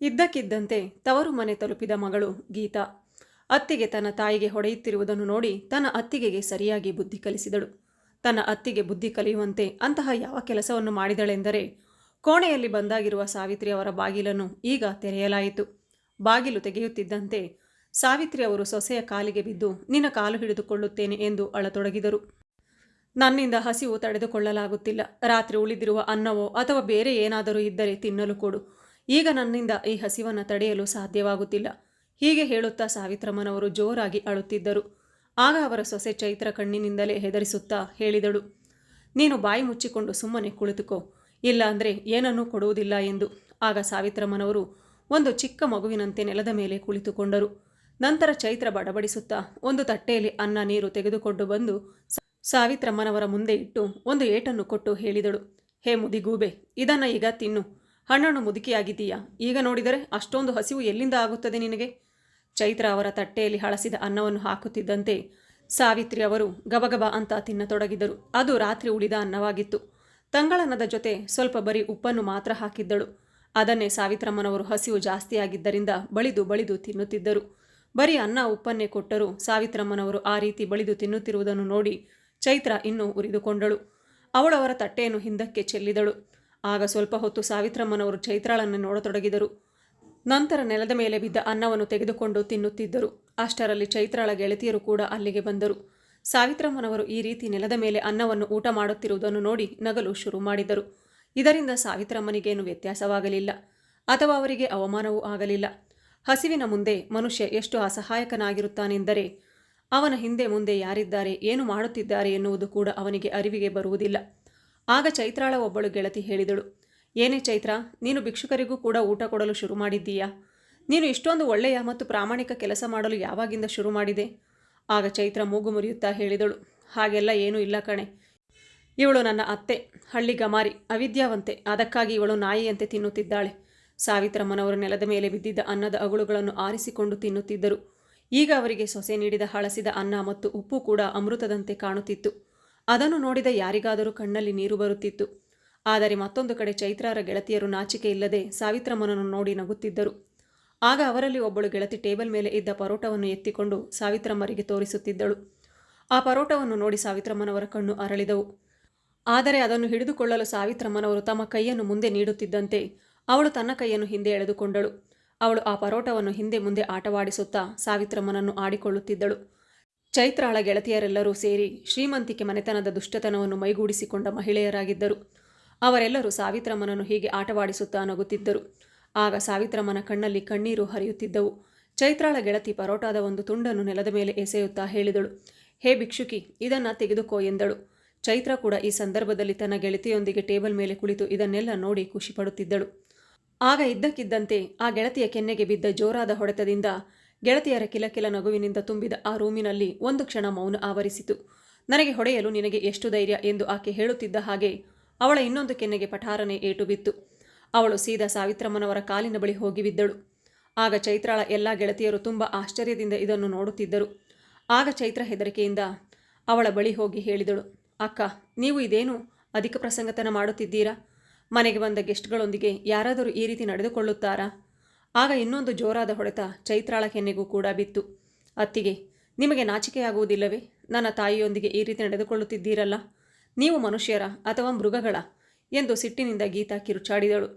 ಇದ್ದಕ್ಕಿದ್ದಂತೆ ತವರು ಮನೆ ತಲುಪಿದ ಮಗಳು ಗೀತಾ. ಅತ್ತಿಗೆ ತನ್ನ ತಾಯಿಗೆ ಹೊಡೆಯುತ್ತಿರುವುದನ್ನು ನೋಡಿ ತನ್ನ ಅತ್ತಿಗೆಗೆ ಸರಿಯಾಗಿ ಬುದ್ಧಿ ಕಲಿಸಿದಳು. ತನ್ನ ಅತ್ತಿಗೆ ಬುದ್ಧಿ ಕಲಿಯುವಂತೆ ಅಂತಹ ಯಾವ ಕೆಲಸವನ್ನು ಮಾಡಿದಳೆಂದರೆ ಕೋಣೆಯಲ್ಲಿ ಬಂದಾಗಿರುವ ಸಾವಿತ್ರಿ ಅವರ ಬಾಗಿಲನ್ನು ಈಗ ತೆರೆಯಲಾಯಿತು. ಬಾಗಿಲು ತೆಗೆಯುತ್ತಿದ್ದಂತೆ ಸಾವಿತ್ರಿ ಅವರು ಸೊಸೆಯ ಕಾಲಿಗೆ ಬಿದ್ದು, ನಿನ್ನ ಕಾಲು ಹಿಡಿದುಕೊಳ್ಳುತ್ತೇನೆ ಎಂದು ಅಳತೊಡಗಿದರು. ನನ್ನಿಂದ ಹಸಿವು ತಡೆದುಕೊಳ್ಳಲಾಗುತ್ತಿಲ್ಲ. ರಾತ್ರಿ ಉಳಿದಿರುವ ಅನ್ನವೋ ಅಥವಾ ಬೇರೆ ಏನಾದರೂ ಇದ್ದರೆ ತಿನ್ನಲು ಕೊಡು. ಈಗ ನನ್ನಿಂದ ಈ ಹಸಿವನ್ನು ತಡೆಯಲು ಸಾಧ್ಯವಾಗುತ್ತಿಲ್ಲ. ಹೀಗೆ ಹೇಳುತ್ತಾ ಸಾವಿತ್ರಮ್ಮನವರು ಜೋರಾಗಿ ಅಳುತ್ತಿದ್ದರು. ಆಗ ಅವರ ಸೊಸೆ ಚೈತ್ರ ಕಣ್ಣಿನಿಂದಲೇ ಹೆದರಿಸುತ್ತಾ ಹೇಳಿದಳು, ನೀನು ಬಾಯಿ ಮುಚ್ಚಿಕೊಂಡು ಸುಮ್ಮನೆ ಕುಳಿತುಕೋ. ಇಲ್ಲ ಅಂದರೆ ಏನನ್ನೂ ಕೊಡುವುದಿಲ್ಲ ಎಂದು. ಆಗ ಸಾವಿತ್ರಮ್ಮನವರು ಒಂದು ಚಿಕ್ಕ ಮಗುವಿನಂತೆ ನೆಲದ ಮೇಲೆ ಕುಳಿತುಕೊಂಡರು. ನಂತರ ಚೈತ್ರ ಬಡಬಡಿಸುತ್ತಾ ಒಂದು ತಟ್ಟೆಯಲ್ಲಿ ಅನ್ನ ನೀರು ತೆಗೆದುಕೊಂಡು ಬಂದು ಸಾವಿತ್ರಮ್ಮನವರ ಮುಂದೆ ಇಟ್ಟು ಒಂದು ಏಟನ್ನು ಕೊಟ್ಟು ಹೇಳಿದಳು, ಹೇ ಮುದಿಗೂಬೆ, ಇದನ್ನ ಈಗ ತಿನ್ನು. ಹಣ್ಣನ್ನು ಮುದುಕಿಯಾಗಿದ್ದೀಯಾ? ಈಗ ನೋಡಿದರೆ ಅಷ್ಟೊಂದು ಹಸಿವು ಎಲ್ಲಿಂದ ಆಗುತ್ತದೆ ನಿನಗೆ? ಚೈತ್ರ ಅವರ ತಟ್ಟೆಯಲ್ಲಿ ಹಳಸಿದ ಅನ್ನವನ್ನು ಹಾಕುತ್ತಿದ್ದಂತೆ ಸಾವಿತ್ರಿ ಅವರು ಗಬಗಬ ಅಂತ ತಿನ್ನತೊಡಗಿದರು. ಅದು ರಾತ್ರಿ ಉಳಿದ ಅನ್ನವಾಗಿತ್ತು. ತಂಗಳನ್ನದ ಜೊತೆ ಸ್ವಲ್ಪ ಬರೀ ಉಪ್ಪನ್ನು ಮಾತ್ರ ಹಾಕಿದ್ದಳು. ಅದನ್ನೇ ಸಾವಿತ್ರಮ್ಮನವರು ಹಸಿವು ಜಾಸ್ತಿಯಾಗಿದ್ದರಿಂದ ಬಳಿದು ಬಳಿದು ತಿನ್ನುತ್ತಿದ್ದರು. ಬರೀ ಅನ್ನ ಉಪ್ಪನ್ನೇ ಕೊಟ್ಟರೂ ಸಾವಿತ್ರಮ್ಮನವರು ಆ ರೀತಿ ಬಳಿದು ತಿನ್ನುತ್ತಿರುವುದನ್ನು ನೋಡಿ ಚೈತ್ರ ಇನ್ನೂ ಉರಿದುಕೊಂಡಳು. ಅವಳವರ ತಟ್ಟೆಯನ್ನು ಹಿಂದಕ್ಕೆ ಚೆಲ್ಲಿದಳು. ಆಗ ಸ್ವಲ್ಪ ಹೊತ್ತು ಸಾವಿತ್ರಮ್ಮನವರು ಚೈತ್ರಾಳನ್ನು ನೋಡತೊಡಗಿದರು. ನಂತರ ನೆಲದ ಮೇಲೆ ಬಿದ್ದ ಅನ್ನವನ್ನು ತೆಗೆದುಕೊಂಡು ತಿನ್ನುತ್ತಿದ್ದರು. ಅಷ್ಟರಲ್ಲಿ ಚೈತ್ರಾಳ ಗೆಳತಿಯರು ಕೂಡ ಅಲ್ಲಿಗೆ ಬಂದರು. ಸಾವಿತ್ರಮ್ಮನವರು ಈ ರೀತಿ ನೆಲದ ಮೇಲೆ ಅನ್ನವನ್ನು ಊಟ ಮಾಡುತ್ತಿರುವುದನ್ನು ನೋಡಿ ನಗಲು ಶುರು ಮಾಡಿದರು. ಇದರಿಂದ ಸಾವಿತ್ರಮ್ಮನಿಗೇನು ವ್ಯತ್ಯಾಸವಾಗಲಿಲ್ಲ. ಅಥವಾ ಅವರಿಗೆ ಅವಮಾನವೂ ಆಗಲಿಲ್ಲ. ಹಸಿವಿನ ಮುಂದೆ ಮನುಷ್ಯ ಎಷ್ಟು ಅಸಹಾಯಕನಾಗಿರುತ್ತಾನೆಂದರೆ, ಅವನ ಹಿಂದೆ ಮುಂದೆ ಯಾರಿದ್ದಾರೆ, ಏನು ಮಾಡುತ್ತಿದ್ದಾರೆ ಎನ್ನುವುದು ಕೂಡ ಅವನಿಗೆ ಅರಿವಿಗೆ ಬರುವುದಿಲ್ಲ. ಆಗ ಚೈತ್ರಾಳ ಒಬ್ಬಳು ಗೆಳತಿ ಹೇಳಿದಳು, ಏನೇ ಚೈತ್ರ, ನೀನು ಭಿಕ್ಷುಕರಿಗೂ ಕೂಡ ಊಟ ಕೊಡಲು ಶುರು ಮಾಡಿದ್ದೀಯಾ? ನೀನು ಇಷ್ಟೊಂದು ಒಳ್ಳೆಯ ಮತ್ತು ಪ್ರಾಮಾಣಿಕ ಕೆಲಸ ಮಾಡಲು ಯಾವಾಗಿಂದ ಶುರು ಮಾಡಿದೆ? ಆಗ ಚೈತ್ರ ಮೂಗು ಮುರಿಯುತ್ತಾ ಹೇಳಿದಳು, ಹಾಗೆಲ್ಲ ಏನೂ ಇಲ್ಲ ಕಣೆ. ಇವಳು ನನ್ನ ಅತ್ತೆ ಹಳ್ಳಿ ಗಮಾರಿ ಅವಿದ್ಯಾವಂತೆ. ಅದಕ್ಕಾಗಿ ಇವಳು ನಾಯಿಯಂತೆ ತಿನ್ನುತ್ತಿದ್ದಾಳೆ. ಸಾವಿತ್ರಮ್ಮನವರು ನೆಲದ ಮೇಲೆ ಬಿದ್ದಿದ್ದ ಅನ್ನದ ಅಗುಳುಗಳನ್ನು ಆರಿಸಿಕೊಂಡು ತಿನ್ನುತ್ತಿದ್ದರು. ಈಗ ಅವರಿಗೆ ಸೊಸೆ ನೀಡಿದ ಹಳಸಿದ ಅನ್ನ ಮತ್ತು ಉಪ್ಪು ಕೂಡ ಅಮೃತದಂತೆ ಕಾಣುತ್ತಿತ್ತು. ಅದನ್ನು ನೋಡಿದ ಯಾರಿಗಾದರೂ ಕಣ್ಣಲ್ಲಿ ನೀರು ಬರುತ್ತಿತ್ತು. ಆದರೆ ಮತ್ತೊಂದು ಕಡೆ ಚೈತ್ರಾರ ಗೆಳತಿಯರು ನಾಚಿಕೆ ಇಲ್ಲದೆ ಸಾವಿತ್ರಮ್ಮನನ್ನು ನೋಡಿ ನಗುತ್ತಿದ್ದರು. ಆಗ ಅವರಲ್ಲಿ ಒಬ್ಬಳು ಗೆಳತಿ ಟೇಬಲ್ ಮೇಲೆ ಇದ್ದ ಪರೋಟವನ್ನು ಎತ್ತಿಕೊಂಡು ಸಾವಿತ್ರಮ್ಮರಿಗೆ ತೋರಿಸುತ್ತಿದ್ದಳು. ಆ ಪರೋಟವನ್ನು ನೋಡಿ ಸಾವಿತ್ರಮ್ಮನವರ ಕಣ್ಣು ಅರಳಿದವು. ಆದರೆ ಅದನ್ನು ಹಿಡಿದುಕೊಳ್ಳಲು ಸಾವಿತ್ರಮ್ಮನವರು ತಮ್ಮ ಕೈಯನ್ನು ಮುಂದೆ ನೀಡುತ್ತಿದ್ದಂತೆ ಅವಳು ತನ್ನ ಕೈಯನ್ನು ಹಿಂದೆ ಎಳೆದುಕೊಂಡಳು. ಅವಳು ಆ ಪರೋಟವನ್ನು ಹಿಂದೆ ಮುಂದೆ ಆಟವಾಡಿಸುತ್ತಾ ಸಾವಿತ್ರಮ್ಮನನ್ನು ಆಡಿಕೊಳ್ಳುತ್ತಿದ್ದಳು. ಚೈತ್ರಾಳ ಗೆಳತಿಯರೆಲ್ಲರೂ ಸೇರಿ ಶ್ರೀಮಂತಿಕೆ ಮನೆತನದ ದುಷ್ಟತನವನ್ನು ಮೈಗೂಡಿಸಿಕೊಂಡ ಮಹಿಳೆಯರಾಗಿದ್ದರು. ಅವರೆಲ್ಲರೂ ಸಾವಿತ್ರಮ್ಮನನ್ನು ಹೀಗೆ ಆಟವಾಡಿಸುತ್ತಾ ನಗುತ್ತಿದ್ದರು. ಆಗ ಸಾವಿತ್ರಮ್ಮನ ಕಣ್ಣಲ್ಲಿ ಕಣ್ಣೀರು ಹರಿಯುತ್ತಿದ್ದವು. ಚೈತ್ರಾಳ ಗೆಳತಿ ಪರೋಟಾದ ಒಂದು ತುಂಡನ್ನು ನೆಲದ ಮೇಲೆ ಎಸೆಯುತ್ತಾ ಹೇಳಿದಳು, ಹೇ ಭಿಕ್ಷುಕಿ, ಇದನ್ನು ತೆಗೆದುಕೋ ಎಂದಳು. ಚೈತ್ರ ಕೂಡ ಈ ಸಂದರ್ಭದಲ್ಲಿ ತನ್ನ ಗೆಳತಿಯೊಂದಿಗೆ ಟೇಬಲ್ ಮೇಲೆ ಕುಳಿತು ಇದನ್ನೆಲ್ಲ ನೋಡಿ ಖುಷಿಪಡುತ್ತಿದ್ದಳು. ಆಗ ಇದ್ದಕ್ಕಿದ್ದಂತೆ ಆ ಗೆಳತಿಯ ಕೆನ್ನೆಗೆ ಬಿದ್ದ ಜೋರಾದ ಹೊಡೆತದಿಂದ ಗೆಳತಿಯರ ಕಿಲಕಿಲ ನಗುವಿನಿಂದ ತುಂಬಿದ ಆ ರೂಮಿನಲ್ಲಿ ಒಂದು ಕ್ಷಣ ಮೌನ ಆವರಿಸಿತು. ನನಗೆ ಹೊಡೆಯಲು ನಿನಗೆ ಎಷ್ಟು ಧೈರ್ಯ ಎಂದು ಆಕೆ ಹೇಳುತ್ತಿದ್ದ ಹಾಗೆ ಅವಳ ಇನ್ನೊಂದು ಕೆನ್ನೆಗೆ ಪಠಾರನೆ ಏಟು ಬಿತ್ತು. ಅವಳು ಸೀದಾ ಸಾವಿತ್ರಮ್ಮನವರ ಕಾಲಿನ ಬಳಿ ಹೋಗಿ ಬಿದ್ದಳು. ಆಗ ಚೈತ್ರಾಳ ಎಲ್ಲ ಗೆಳತಿಯರು ತುಂಬ ಆಶ್ಚರ್ಯದಿಂದ ಇದನ್ನು ನೋಡುತ್ತಿದ್ದರು. ಆಗ ಚೈತ್ರ ಹೆದರಿಕೆಯಿಂದ ಅವಳ ಬಳಿ ಹೋಗಿ ಹೇಳಿದಳು, ಅಕ್ಕ, ನೀವು ಇದೇನು ಅಧಿಕ ಪ್ರಸಂಗತನ ಮಾಡುತ್ತಿದ್ದೀರಾ? ಮನೆಗೆ ಬಂದ ಗೆಸ್ಟ್ಗಳೊಂದಿಗೆ ಯಾರಾದರೂ ಈ ರೀತಿ ನಡೆದುಕೊಳ್ಳುತ್ತಾರಾ? ಆಗ ಇನ್ನೊಂದು ಜೋರಾದ ಹೊಡೆತ ಚೈತ್ರಾಳ ಕೆನ್ನೆಗೂ ಕೂಡ ಬಿತ್ತು. ಅತ್ತಿಗೆ, ನಿಮಗೆ ನಾಚಿಕೆಯಾಗುವುದಿಲ್ಲವೇ? ನನ್ನ ತಾಯಿಯೊಂದಿಗೆ ಈ ರೀತಿ ನಡೆದುಕೊಳ್ಳುತ್ತಿದ್ದೀರಲ್ಲ? ನೀವು ಮನುಷ್ಯರ ಅಥವಾ ಮೃಗಗಳ? ಎಂದು ಸಿಟ್ಟಿನಿಂದ ಗೀತಾ ಕಿರುಚಾಡಿದಳು.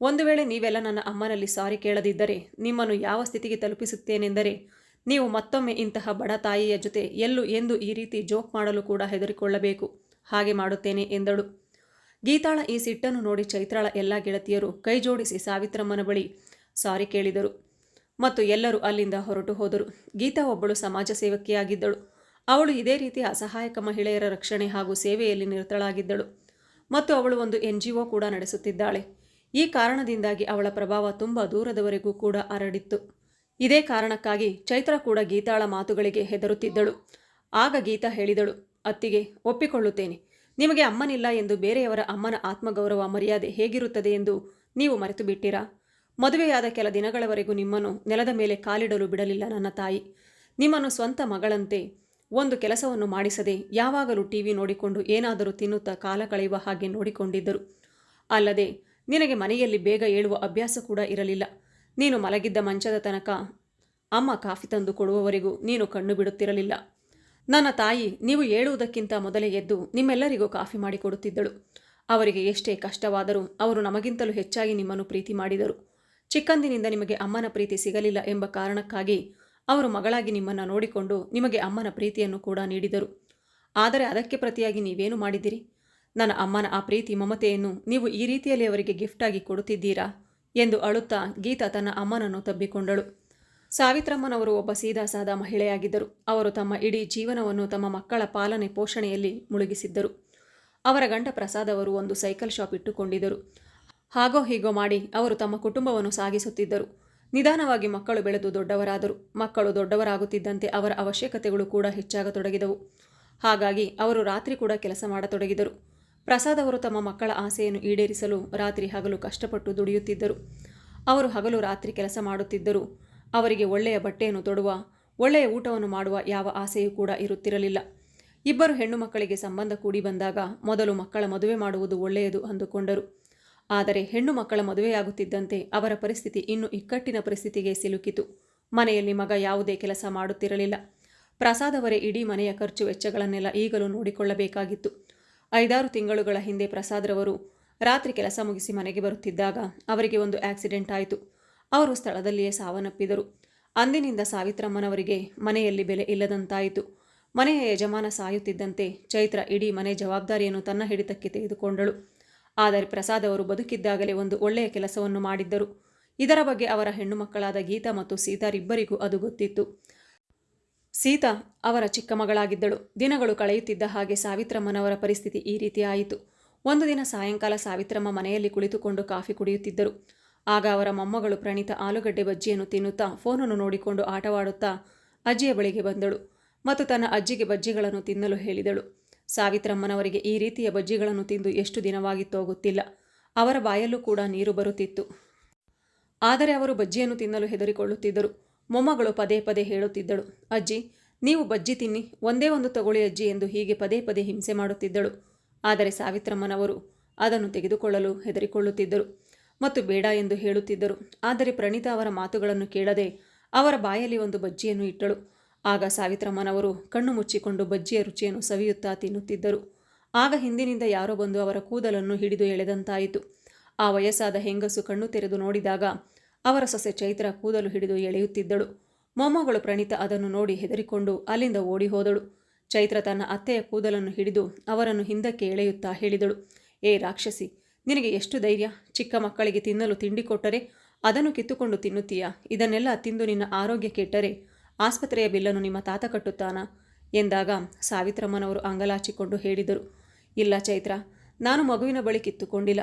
ಒಂದು ವೇಳೆ ನೀವೆಲ್ಲ ನನ್ನ ಅಮ್ಮನಲ್ಲಿ ಸಾರಿ ಕೇಳದಿದ್ದರೆ ನಿಮ್ಮನ್ನು ಯಾವ ಸ್ಥಿತಿಗೆ ತಲುಪಿಸುತ್ತೇನೆಂದರೆ ನೀವು ಮತ್ತೊಮ್ಮೆ ಇಂತಹ ಬಡ ತಾಯಿಯ ಜೊತೆ ಎಲ್ಲೂ ಎಂದು ಈ ರೀತಿ ಜೋಕ್ ಮಾಡಲು ಕೂಡ ಹೆದರಿಕೊಳ್ಳಬೇಕು. ಹಾಗೆ ಮಾಡುತ್ತೇನೆ ಎಂದಳು. ಗೀತಾಳ ಈ ಸಿಟ್ಟನ್ನು ನೋಡಿ ಚೈತ್ರಾಳ ಎಲ್ಲ ಗೆಳತಿಯರು ಕೈಜೋಡಿಸಿ ಸಾವಿತ್ರಮ್ಮನ ಬಳಿ ಸಾರಿ ಕೇಳಿದರು. ಮತ್ತು ಎಲ್ಲರೂ ಅಲ್ಲಿಂದ ಹೊರಟು ಹೋದರು. ಗೀತಾ ಒಬ್ಬಳು ಸಮಾಜ ಸೇವಕಿಯಾಗಿದ್ದಳು. ಅವಳು ಇದೇ ರೀತಿ ಅಸಹಾಯಕ ಮಹಿಳೆಯರ ರಕ್ಷಣೆ ಹಾಗೂ ಸೇವೆಯಲ್ಲಿ ನಿರತಳಾಗಿದ್ದಳು. ಮತ್ತು ಅವಳು ಒಂದು ಎನ್ ಜಿ ಒ ಕೂಡ ನಡೆಸುತ್ತಿದ್ದಾಳೆ. ಈ ಕಾರಣದಿಂದಾಗಿ ಅವಳ ಪ್ರಭಾವ ತುಂಬ ದೂರದವರೆಗೂ ಕೂಡ ಹರಡಿತ್ತು. ಇದೇ ಕಾರಣಕ್ಕಾಗಿ ಚೈತ್ರ ಕೂಡ ಗೀತಾಳ ಮಾತುಗಳಿಗೆ ಹೆದರುತ್ತಿದ್ದಳು. ಆಗ ಗೀತಾ ಹೇಳಿದಳು, ಅತ್ತಿಗೆ, ಒಪ್ಪಿಕೊಳ್ಳುತ್ತೇನೆ. ನಿಮಗೆ ಅಮ್ಮನಿಲ್ಲ ಎಂದು ಬೇರೆಯವರ ಅಮ್ಮನ ಆತ್ಮಗೌರವ ಮರ್ಯಾದೆ ಹೇಗಿರುತ್ತದೆ ಎಂದು ನೀವು ಮರೆತು ಬಿಟ್ಟಿರಾ ಮದುವೆಯಾದ ಕೆಲ ದಿನಗಳವರೆಗೂ ನಿಮ್ಮನ್ನು ನೆಲದ ಮೇಲೆ ಕಾಲಿಡಲು ಬಿಡಲಿಲ್ಲ ನನ್ನ ತಾಯಿ. ನಿಮ್ಮನ್ನು ಸ್ವಂತ ಮಗಳಂತೆ ಒಂದು ಕೆಲಸವನ್ನು ಮಾಡಿಸದೆ ಯಾವಾಗಲೂ ಟಿವಿ ನೋಡಿಕೊಂಡು ಏನಾದರೂ ತಿನ್ನುತ್ತಾ ಕಾಲ ಕಳೆಯುವ ಹಾಗೆ ನೋಡಿಕೊಂಡಿದ್ದರು. ಅಲ್ಲದೆ ನಿನಗೆ ಮನೆಯಲ್ಲಿ ಬೇಗ ಏಳುವ ಅಭ್ಯಾಸ ಕೂಡ ಇರಲಿಲ್ಲ. ನೀನು ಮಲಗಿದ್ದ ಮಂಚದ ತನಕ ಅಮ್ಮ ಕಾಫಿ ತಂದು ಕೊಡುವವರೆಗೂ ನೀನು ಕಣ್ಣು ಬಿಡುತ್ತಿರಲಿಲ್ಲ. ನನ್ನ ತಾಯಿ, ನೀವು ಏಳುವುದಕ್ಕಿಂತ ಮೊದಲೇ ಎದ್ದು ನಿಮ್ಮೆಲ್ಲರಿಗೂ ಕಾಫಿ ಮಾಡಿಕೊಡುತ್ತಿದ್ದಳು. ಅವರಿಗೆ ಎಷ್ಟೇ ಕಷ್ಟವಾದರೂ ಅವರು ನಮಗಿಂತಲೂ ಹೆಚ್ಚಾಗಿ ನಿಮ್ಮನ್ನು ಪ್ರೀತಿ ಮಾಡಿದರು. ಚಿಕ್ಕಂದಿನಿಂದ ನಿಮಗೆ ಅಮ್ಮನ ಪ್ರೀತಿ ಸಿಗಲಿಲ್ಲ ಎಂಬ ಕಾರಣಕ್ಕಾಗಿ ಅವರು ಮಗಳಾಗಿ ನಿಮ್ಮನ್ನು ನೋಡಿಕೊಂಡು ನಿಮಗೆ ಅಮ್ಮನ ಪ್ರೀತಿಯನ್ನು ಕೂಡ ನೀಡಿದರು. ಆದರೆ ಅದಕ್ಕೆ ಪ್ರತಿಯಾಗಿ ನೀವೇನು ಮಾಡಿದಿರಿ ನನ್ನ ಅಮ್ಮನ ಆ ಪ್ರೀತಿ ಮಮತೆಯನ್ನು ನೀವು ಈ ರೀತಿಯಲ್ಲಿ ಅವರಿಗೆ ಗಿಫ್ಟಾಗಿ ಕೊಡುತ್ತಿದ್ದೀರಾ? ಎಂದು ಅಳುತ್ತಾ ಗೀತಾ ತನ್ನ ಅಮ್ಮನನ್ನು ತಬ್ಬಿಕೊಂಡಳು. ಸಾವಿತ್ರಮ್ಮನವರು ಒಬ್ಬ ಸೀದಾ ಸಾದಾ ಮಹಿಳೆಯಾಗಿದ್ದರು. ಅವರು ತಮ್ಮ ಇಡೀ ಜೀವನವನ್ನು ತಮ್ಮ ಮಕ್ಕಳ ಪಾಲನೆ ಪೋಷಣೆಯಲ್ಲಿ ಮುಳುಗಿಸಿದ್ದರು. ಅವರ ಗಂಡ ಪ್ರಸಾದ್ ಅವರು ಒಂದು ಸೈಕಲ್ ಶಾಪ್ ಇಟ್ಟುಕೊಂಡಿದ್ದರು. ಹಾಗೋ ಹೀಗೋ ಮಾಡಿ ಅವರು ತಮ್ಮ ಕುಟುಂಬವನ್ನು ಸಾಗಿಸುತ್ತಿದ್ದರು. ನಿಧಾನವಾಗಿ ಮಕ್ಕಳು ಬೆಳೆದು ದೊಡ್ಡವರಾದರು. ಮಕ್ಕಳು ದೊಡ್ಡವರಾಗುತ್ತಿದ್ದಂತೆ ಅವರ ಅವಶ್ಯಕತೆಗಳು ಕೂಡ ಹೆಚ್ಚಾಗತೊಡಗಿದವು. ಹಾಗಾಗಿ ಅವರು ರಾತ್ರಿ ಕೂಡ ಕೆಲಸ ಮಾಡತೊಡಗಿದರು. ಪ್ರಸಾದ್ ಅವರು ತಮ್ಮ ಮಕ್ಕಳ ಆಸೆಯನ್ನು ಈಡೇರಿಸಲು ರಾತ್ರಿ ಹಗಲು ಕಷ್ಟಪಟ್ಟು ದುಡಿಯುತ್ತಿದ್ದರು. ಅವರು ಹಗಲು ರಾತ್ರಿ ಕೆಲಸ ಮಾಡುತ್ತಿದ್ದರು. ಅವರಿಗೆ ಒಳ್ಳೆಯ ಬಟ್ಟೆಯನ್ನು ತೊಡುವ, ಒಳ್ಳೆಯ ಊಟವನ್ನು ಮಾಡುವ ಯಾವ ಆಸೆಯೂ ಕೂಡ ಇರುತ್ತಿರಲಿಲ್ಲ. ಇಬ್ಬರು ಹೆಣ್ಣು ಮಕ್ಕಳಿಗೆ ಸಂಬಂಧ ಕೂಡಿ ಬಂದಾಗ ಮೊದಲು ಮಕ್ಕಳ ಮದುವೆ ಮಾಡುವುದು ಒಳ್ಳೆಯದು ಅಂದುಕೊಂಡರು. ಆದರೆ ಹೆಣ್ಣು ಮಕ್ಕಳ ಮದುವೆಯಾಗುತ್ತಿದ್ದಂತೆ ಅವರ ಪರಿಸ್ಥಿತಿ ಇನ್ನು ಇಕ್ಕಟ್ಟಿನ ಪರಿಸ್ಥಿತಿಗೆ ಸಿಲುಕಿತು. ಮನೆಯಲ್ಲಿ ಮಗ ಯಾವುದೇ ಕೆಲಸ ಮಾಡುತ್ತಿರಲಿಲ್ಲ. ಪ್ರಸಾದವರೇ ಇಡೀ ಮನೆಯ ಖರ್ಚು ವೆಚ್ಚಗಳನ್ನೆಲ್ಲ ಈಗಲೂ ನೋಡಿಕೊಳ್ಳಬೇಕಾಗಿತ್ತು. ಐದಾರು ತಿಂಗಳುಗಳ ಹಿಂದೆ ಪ್ರಸಾದ್ರವರು ರಾತ್ರಿ ಕೆಲಸ ಮುಗಿಸಿ ಮನೆಗೆ ಬರುತ್ತಿದ್ದಾಗ ಅವರಿಗೆ ಒಂದು ಆಕ್ಸಿಡೆಂಟ್ ಆಯಿತು. ಅವರು ಸ್ಥಳದಲ್ಲಿಯೇ ಸಾವನ್ನಪ್ಪಿದರು. ಅಂದಿನಿಂದ ಸಾವಿತ್ರಮ್ಮನವರಿಗೆ ಮನೆಯಲ್ಲಿ ಬೆಲೆ ಇಲ್ಲದಂತಾಯಿತು. ಮನೆಯ ಯಜಮಾನ ಸಾಯುತ್ತಿದ್ದಂತೆ ಚೈತ್ರ ಇಡೀ ಮನೆ ಜವಾಬ್ದಾರಿಯನ್ನು ತನ್ನ ಹಿಡಿತಕ್ಕೆ ತೆಗೆದುಕೊಂಡಳು. ಆದರೆ ಪ್ರಸಾದ್ ಅವರು ಬದುಕಿದ್ದಾಗಲೇ ಒಂದು ಒಳ್ಳೆಯ ಕೆಲಸವನ್ನು ಮಾಡಿದ್ದರು. ಇದರ ಬಗ್ಗೆ ಅವರ ಹೆಣ್ಣು ಮಕ್ಕಳಾದ ಗೀತಾ ಮತ್ತು ಸೀತಾರಿಬ್ಬರಿಗೂ ಅದು ಗೊತ್ತಿತ್ತು. ಸೀತಾ ಅವರ ಚಿಕ್ಕ ಮಗಳಾಗಿದ್ದಳು. ದಿನಗಳು ಕಳೆಯುತ್ತಿದ್ದ ಹಾಗೆ ಸಾವಿತ್ರಮ್ಮನವರ ಪರಿಸ್ಥಿತಿ ಈ ರೀತಿ ಆಯಿತು. ಒಂದು ದಿನ ಸಾಯಂಕಾಲ ಸಾವಿತ್ರಮ್ಮ ಮನೆಯಲ್ಲಿ ಕುಳಿತುಕೊಂಡು ಕಾಫಿ ಕುಡಿಯುತ್ತಿದ್ದರು. ಆಗ ಅವರ ಮೊಮ್ಮಗಳು ಪ್ರಣೀತ ಆಲೂಗಡ್ಡೆ ಬಜ್ಜಿಯನ್ನು ತಿನ್ನುತ್ತಾ ಫೋನನ್ನು ನೋಡಿಕೊಂಡು ಆಟವಾಡುತ್ತಾ ಅಜ್ಜಿಯ ಬಳಿಗೆ ಬಂದಳು ಮತ್ತು ತನ್ನ ಅಜ್ಜಿಗೆ ಬಜ್ಜಿಗಳನ್ನು ತಿನ್ನಲು ಹೇಳಿದಳು. ಸಾವಿತ್ರಮ್ಮನವರಿಗೆ ಈ ರೀತಿಯ ಬಜ್ಜಿಗಳನ್ನು ತಿಂದು ಎಷ್ಟು ದಿನವಾಗಿತ್ತೋ ಗೊತ್ತಿಲ್ಲ. ಅವರ ಬಾಯಲ್ಲೂ ಕೂಡ ನೀರು ಬರುತ್ತಿತ್ತು. ಆದರೆ ಅವರು ಬಜ್ಜಿಯನ್ನು ತಿನ್ನಲು ಹೆದರಿಕೊಳ್ಳುತ್ತಿದ್ದರು. ಮೊಮ್ಮಗಳು ಪದೇ ಪದೇ ಹೇಳುತ್ತಿದ್ದಳು, ಅಜ್ಜಿ, ನೀವು ಬಜ್ಜಿ ತಿನ್ನಿ, ಒಂದೇ ಒಂದು ತಗೊಳ್ಳಿ ಅಜ್ಜಿ ಎಂದು ಹೀಗೆ ಪದೇ ಪದೇ ಹಿಂಸೆ ಮಾಡುತ್ತಿದ್ದಳು. ಆದರೆ ಸಾವಿತ್ರಮ್ಮನವರು ಅದನ್ನು ತೆಗೆದುಕೊಳ್ಳಲು ಹೆದರಿಕೊಳ್ಳುತ್ತಿದ್ದರು ಮತ್ತು ಬೇಡ ಎಂದು ಹೇಳುತ್ತಿದ್ದರು. ಆದರೆ ಪ್ರಣೀತಾ ಅವರ ಮಾತುಗಳನ್ನು ಕೇಳದೆ ಅವರ ಬಾಯಲ್ಲಿ ಒಂದು ಬಜ್ಜಿಯನ್ನು ಇಟ್ಟಳು. ಆಗ ಸಾವಿತ್ರಮ್ಮನವರು ಕಣ್ಣು ಮುಚ್ಚಿಕೊಂಡು ಬಜ್ಜಿಯ ರುಚಿಯನ್ನು ಸವಿಯುತ್ತಾ ತಿನ್ನುತ್ತಿದ್ದರು. ಆಗ ಹಿಂದಿನಿಂದ ಯಾರೋ ಬಂದು ಅವರ ಕೂದಲನ್ನು ಹಿಡಿದು ಎಳೆದಂತಾಯಿತು. ಆ ವಯಸ್ಸಾದ ಹೆಂಗಸು ಕಣ್ಣು ತೆರೆದು ನೋಡಿದಾಗ ಅವರ ಸೊಸೆ ಚೈತ್ರ ಕೂದಲು ಹಿಡಿದು ಎಳೆಯುತ್ತಿದ್ದಳು. ಮೊಮ್ಮಗಳು ಪ್ರಣೀತ ಅದನ್ನು ನೋಡಿ ಹೆದರಿಕೊಂಡು ಅಲ್ಲಿಂದ ಓಡಿ ಹೋದಳು. ಚೈತ್ರ ತನ್ನ ಅತ್ತೆಯ ಕೂದಲನ್ನು ಹಿಡಿದು ಅವರನ್ನು ಹಿಂದಕ್ಕೆ ಎಳೆಯುತ್ತಾ ಹೇಳಿದಳು. ಏ ರಾಕ್ಷಸಿ, ನಿನಗೆ ಎಷ್ಟು ಧೈರ್ಯ? ಚಿಕ್ಕ ಮಕ್ಕಳಿಗೆ ತಿನ್ನಲು ತಿಂಡಿ ಕೊಟ್ಟರೆ ಅದನ್ನು ಕಿತ್ತುಕೊಂಡು ತಿನ್ನುತ್ತೀಯಾ? ಇದನ್ನೆಲ್ಲ ತಿಂದು ನಿನ್ನ ಆರೋಗ್ಯ ಕೆಟ್ಟರೆ. ಆಸ್ಪತ್ರೆಯ ಬಿಲ್ಲನ್ನು ನಿಮ್ಮ ತಾತ ಕಟ್ಟುತ್ತಾನಾ? ಎಂದಾಗ ಸಾವಿತ್ರಮ್ಮನವರು ಅಂಗಲಾಚಿಕೊಂಡು ಹೇಳಿದರು, ಇಲ್ಲ ಚೈತ್ರ, ನಾನು ಮಗುವಿನ ಬಳಿ ಕಿತ್ತುಕೊಂಡಿಲ್ಲ.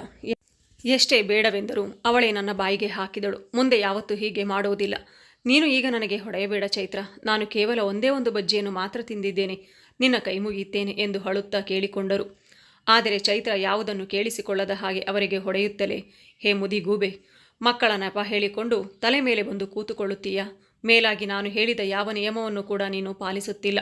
ಎಷ್ಟೇ ಬೇಡವೆಂದರೂ ಅವಳೇ ನನ್ನ ಬಾಯಿಗೆ ಹಾಕಿದಳು, ಮುಂದೆ ಯಾವತ್ತೂ ಹೀಗೆ ಮಾಡುವುದಿಲ್ಲ ನೀನು ಈಗ ನನಗೆ ಹೊಡೆಯಬೇಡ ಚೈತ್ರ, ನಾನು ಕೇವಲ ಒಂದೇ ಒಂದು ಬಜ್ಜಿಯನ್ನು ಮಾತ್ರ ತಿಂದಿದ್ದೇನೆ, ನಿನ್ನ ಕೈ ಮುಗಿಯುತ್ತೇನೆ ಎಂದು ಹಳುತ್ತಾ ಕೇಳಿಕೊಂಡರು. ಆದರೆ ಚೈತ್ರ ಯಾವುದನ್ನು ಕೇಳಿಸಿಕೊಳ್ಳದ ಹಾಗೆ ಅವರಿಗೆ ಹೊಡೆಯುತ್ತಲೇ, ಹೇ ಮುದಿಗೂಬೆ, ಮಕ್ಕಳ ನೆಪ ಹೇಳಿಕೊಂಡು ತಲೆ ಮೇಲೆ ಬಂದು ಕೂತುಕೊಳ್ಳುತ್ತೀಯಾ? ಮೇಲಾಗಿ ನಾನು ಹೇಳಿದ ಯಾವ ನಿಯಮವನ್ನು ಕೂಡ ನೀನು ಪಾಲಿಸುತ್ತಿಲ್ಲ.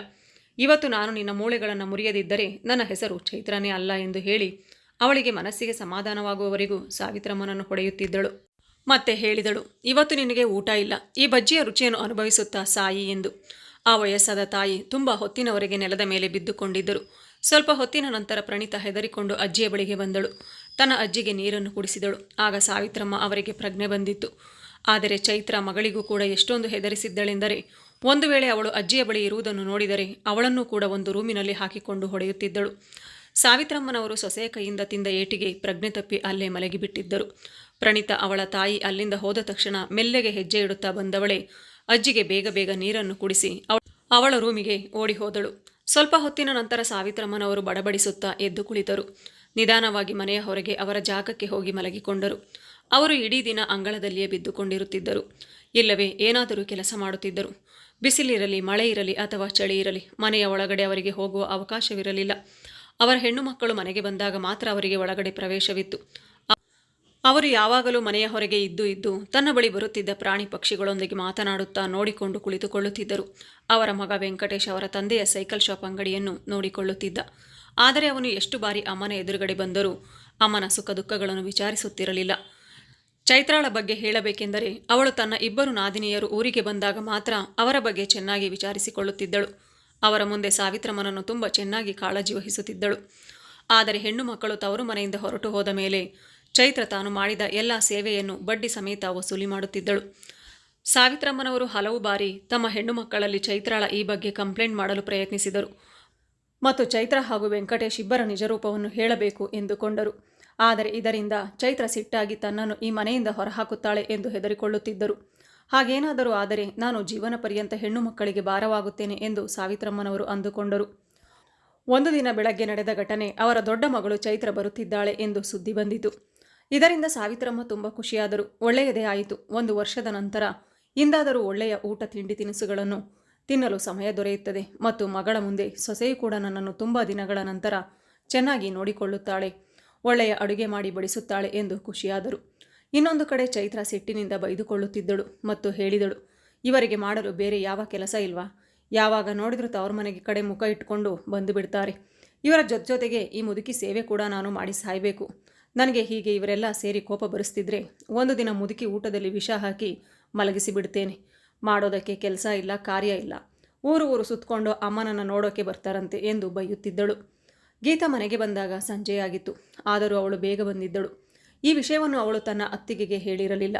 ಇವತ್ತು ನಾನು ನಿನ್ನ ಮೂಳೆಗಳನ್ನು ಮುರಿಯದಿದ್ದರೆ ನನ್ನ ಹೆಸರು ಚೈತ್ರನೇ ಅಲ್ಲ ಎಂದು ಹೇಳಿ ಅವಳಿಗೆ ಮನಸ್ಸಿಗೆ ಸಮಾಧಾನವಾಗುವವರೆಗೂ ಸಾವಿತ್ರಮ್ಮನನ್ನು ಹೊಡೆಯುತ್ತಿದ್ದಳು. ಮತ್ತೆ ಹೇಳಿದಳು, ಇವತ್ತು ನಿನಗೆ ಊಟ ಇಲ್ಲ. ಈ ಬಜ್ಜಿಯ ರುಚಿಯನ್ನು ಅನುಭವಿಸುತ್ತಾ ಸಾಯಿ ಎಂದು. ಆ ವಯಸ್ಸಾದ ತಾಯಿ ತುಂಬ ಹೊತ್ತಿನವರೆಗೆ ನೆಲದ ಮೇಲೆ ಬಿದ್ದುಕೊಂಡಿದ್ದರು. ಸ್ವಲ್ಪ ಹೊತ್ತಿನ ನಂತರ ಪ್ರಣೀತ ಹೆದರಿಕೊಂಡು ಅಜ್ಜಿಯ ಬಳಿಗೆ ಬಂದಳು. ತನ್ನ ಅಜ್ಜಿಗೆ ನೀರನ್ನು ಕುಡಿಸಿದಳು. ಆಗ ಸಾವಿತ್ರಮ್ಮ ಅವರಿಗೆ ಪ್ರಜ್ಞೆ ಬಂದಿತ್ತು. ಆದರೆ ಚೈತ್ರ ಮಗಳಿಗೂ ಕೂಡ ಎಷ್ಟೊಂದು ಹೆದರಿಸಿದ್ದಳೆಂದರೆ ಒಂದು ವೇಳೆ ಅವಳು ಅಜ್ಜಿಯ ಬಳಿ ಇರುವುದನ್ನು ನೋಡಿದರೆ ಅವಳನ್ನೂ ಕೂಡ ಒಂದು ರೂಮಿನಲ್ಲಿ ಹಾಕಿಕೊಂಡು ಹೊಡೆಯುತ್ತಿದ್ದಳು. ಸಾವಿತ್ರಮ್ಮನವರು ಸೊಸೆಯ ಕೈಯಿಂದ ತಿಂದ ಏಟಿಗೆ ಪ್ರಜ್ಞೆ ತಪ್ಪಿ ಅಲ್ಲೇ ಮಲಗಿಬಿಟ್ಟಿದ್ದರು. ಪ್ರಣಿತ ಅವಳ ತಾಯಿ ಅಲ್ಲಿಂದ ಹೋದ ತಕ್ಷಣ ಮೆಲ್ಲೆಗೆ ಹೆಜ್ಜೆ ಇಡುತ್ತಾ ಬಂದವಳೆ ಅಜ್ಜಿಗೆ ಬೇಗ ಬೇಗ ನೀರನ್ನು ಕುಡಿಸಿ ಅವಳ ರೂಮಿಗೆ ಓಡಿ ಹೋದಳು. ಸ್ವಲ್ಪ ಹೊತ್ತಿನ ನಂತರ ಸಾವಿತ್ರಮ್ಮನವರು ಬಡಬಡಿಸುತ್ತಾ ಎದ್ದು ಕುಳಿತರು. ನಿಧಾನವಾಗಿ ಮನೆಯ ಹೊರಗೆ ಅವರ ಜಾಗಕ್ಕೆ ಹೋಗಿ ಮಲಗಿಕೊಂಡರು. ಅವರು ಇಡೀ ದಿನ ಅಂಗಳದಲ್ಲಿಯೇ ಬಿದ್ದುಕೊಂಡಿರುತ್ತಿದ್ದರು. ಇಲ್ಲವೇ, ಏನಾದರೂ ಕೆಲಸ ಮಾಡುತ್ತಿದ್ದರು. ಬಿಸಿಲಿರಲಿ ಮಳೆ ಇರಲಿ ಅಥವಾ ಚಳಿ ಇರಲಿ ಮನೆಯ ಒಳಗಡೆ ಅವರಿಗೆ ಹೋಗುವ ಅವಕಾಶವಿರಲಿಲ್ಲ. ಅವರ ಹೆಣ್ಣು ಮಕ್ಕಳು ಮನೆಗೆ ಬಂದಾಗ ಮಾತ್ರ ಅವರಿಗೆ ಒಳಗಡೆ ಪ್ರವೇಶವಿತ್ತು. ಅವರು ಯಾವಾಗಲೂ ಮನೆಯ ಹೊರಗೆ ಇದ್ದು ಇದ್ದು, ತನ್ನ ಬಳಿ ಬರುತ್ತಿದ್ದ ಪ್ರಾಣಿ ಪಕ್ಷಿಗಳೊಂದಿಗೆ ಮಾತನಾಡುತ್ತಾ ನೋಡಿಕೊಂಡು ಕುಳಿತುಕೊಳ್ಳುತ್ತಿದ್ದರು. ಅವರ ಮಗ ವೆಂಕಟೇಶ್ ಅವರ ತಂದೆಯ ಸೈಕಲ್ ಶಾಪ್ ಅಂಗಡಿಯನ್ನು ನೋಡಿಕೊಳ್ಳುತ್ತಿದ್ದ. ಆದರೆ ಅವನು ಎಷ್ಟು ಬಾರಿ ಅಮ್ಮನ ಎದುರುಗಡೆ ಬಂದರೂ ಅಮ್ಮನ ಸುಖ ದುಃಖಗಳನ್ನು ವಿಚಾರಿಸುತ್ತಿರಲಿಲ್ಲ. ಚೈತ್ರಾಳ ಬಗ್ಗೆ ಹೇಳಬೇಕೆಂದರೆ ಅವಳು ತನ್ನ ಇಬ್ಬರು ನಾದಿನಿಯರು ಊರಿಗೆ ಬಂದಾಗ ಮಾತ್ರ ಅವರ ಬಗ್ಗೆ ಚೆನ್ನಾಗಿ ವಿಚಾರಿಸಿಕೊಳ್ಳುತ್ತಿದ್ದಳು. ಅವರ ಮುಂದೆ ಸಾವಿತ್ರಮ್ಮನನ್ನು ತುಂಬ ಚೆನ್ನಾಗಿ ಕಾಳಜಿ ವಹಿಸುತ್ತಿದ್ದಳು. ಆದರೆ ಹೆಣ್ಣು ಮಕ್ಕಳು ತವರು ಮನೆಯಿಂದ ಹೊರಟು ಹೋದ ಮೇಲೆ ಚೈತ್ರ ತಾನು ಮಾಡಿದ ಎಲ್ಲ ಸೇವೆಯನ್ನು ಬಡ್ಡಿ ಸಮೇತ ವಸೂಲಿ ಮಾಡುತ್ತಿದ್ದಳು. ಸಾವಿತ್ರಮ್ಮನವರು ಹಲವು ಬಾರಿ ತಮ್ಮ ಹೆಣ್ಣು ಮಕ್ಕಳಲ್ಲಿ ಚೈತ್ರಾಳ ಈ ಬಗ್ಗೆ ಕಂಪ್ಲೇಂಟ್ ಮಾಡಲು ಪ್ರಯತ್ನಿಸಿದರು. ಮತ್ತು ಚೈತ್ರ ಹಾಗೂ ವೆಂಕಟೇಶ್ ಇಬ್ಬರ ನಿಜರೂಪವನ್ನು ಹೇಳಬೇಕು ಎಂದುಕೊಂಡರು. ಆದರೆ ಇದರಿಂದ ಚೈತ್ರ ಸಿಟ್ಟಾಗಿ ತನ್ನನ್ನು ಈ ಮನೆಯಿಂದ ಹೊರಹಾಕುತ್ತಾಳೆ ಎಂದು ಹೆದರಿಕೊಳ್ಳುತ್ತಿದ್ದರು. ಹಾಗೇನಾದರೂ ಆದರೆ ನಾನು ಜೀವನ ಪರ್ಯಂತ ಹೆಣ್ಣು ಮಕ್ಕಳಿಗೆ ಭಾರವಾಗುತ್ತೇನೆ ಎಂದು ಸಾವಿತ್ರಮ್ಮನವರು ಅಂದುಕೊಂಡರು. ಒಂದು ದಿನ ಬೆಳಗ್ಗೆ ನಡೆದ ಘಟನೆ ಅವರ ದೊಡ್ಡ ಮಗಳು ಚೈತ್ರ ಬರುತ್ತಿದ್ದಾಳೆ ಎಂದು ಸುದ್ದಿ ಬಂದಿತು. ಇದರಿಂದ ಸಾವಿತ್ರಮ್ಮ ತುಂಬ ಖುಷಿಯಾದರು. ಒಳ್ಳೆಯದೇ ಆಯಿತು. ಒಂದು ವರ್ಷದ ನಂತರ ಇಂದಾದರೂ ಒಳ್ಳೆಯ ಊಟ, ತಿಂಡಿ, ತಿನಿಸುಗಳನ್ನು ತಿನ್ನಲು ಸಮಯ ದೊರೆಯುತ್ತದೆ ಮತ್ತು ಮಗಳ ಮುಂದೆ ಸೊಸೆಯು ಕೂಡ ನನ್ನನ್ನು ತುಂಬ ದಿನಗಳ ನಂತರ ಚೆನ್ನಾಗಿ ನೋಡಿಕೊಳ್ಳುತ್ತಾಳೆ. ಒಳ್ಳೆಯ ಅಡುಗೆ ಮಾಡಿ ಬಡಿಸುತ್ತಾಳೆ ಎಂದು ಖುಷಿಯಾದರು. ಇನ್ನೊಂದು ಕಡೆ ಚೈತ್ರ ಸಿಟ್ಟಿನಿಂದ ಬೈದುಕೊಳ್ಳುತ್ತಿದ್ದಳು ಮತ್ತು ಹೇಳಿದಳು, ಇವರಿಗೆ ಮಾಡಲು ಬೇರೆ ಯಾವ ಕೆಲಸ ಇಲ್ವಾ? ಯಾವಾಗ ನೋಡಿದರೂ ತವ್ರ ಮನೆಗೆ ಕಡೆ ಮುಖ ಇಟ್ಕೊಂಡು ಬಂದು ಬಿಡ್ತಾರೆ. ಇವರ ಜೊತೆ ಜೊತೆಗೆ ಈ ಮುದುಕಿ ಸೇವೆ ಕೂಡ ನಾನು ಮಾಡಿ ಸಾಯಬೇಕು. ನನಗೆ ಹೀಗೆ ಇವರೆಲ್ಲ ಸೇರಿ ಕೋಪ ಬರೆಸ್ತಿದ್ರೆ ಒಂದು ದಿನ ಮುದುಕಿ ಊಟದಲ್ಲಿ ವಿಷ ಹಾಕಿ ಮಲಗಿಸಿ ಬಿಡ್ತೇನೆ. ಮಾಡೋದಕ್ಕೆ ಕೆಲಸ ಇಲ್ಲ, ಕಾರ್ಯ ಇಲ್ಲ. ಊರು ಊರು ಸುತ್ತಕೊಂಡು ಅಮ್ಮನನ್ನು ನೋಡೋಕೆ ಬರ್ತಾರಂತೆ ಎಂದು ಬೈಯುತ್ತಿದ್ದಳು. ಗೀತಾ ಮನೆಗೆ ಬಂದಾಗ ಸಂಜೆಯಾಗಿತ್ತು ಆದರೂ ಅವಳು ಬೇಗ ಬಂದಿದ್ದಳು. ಈ ವಿಷಯವನ್ನು ಅವಳು ತನ್ನ ಅತ್ತಿಗೆಗೆ ಹೇಳಿರಲಿಲ್ಲ.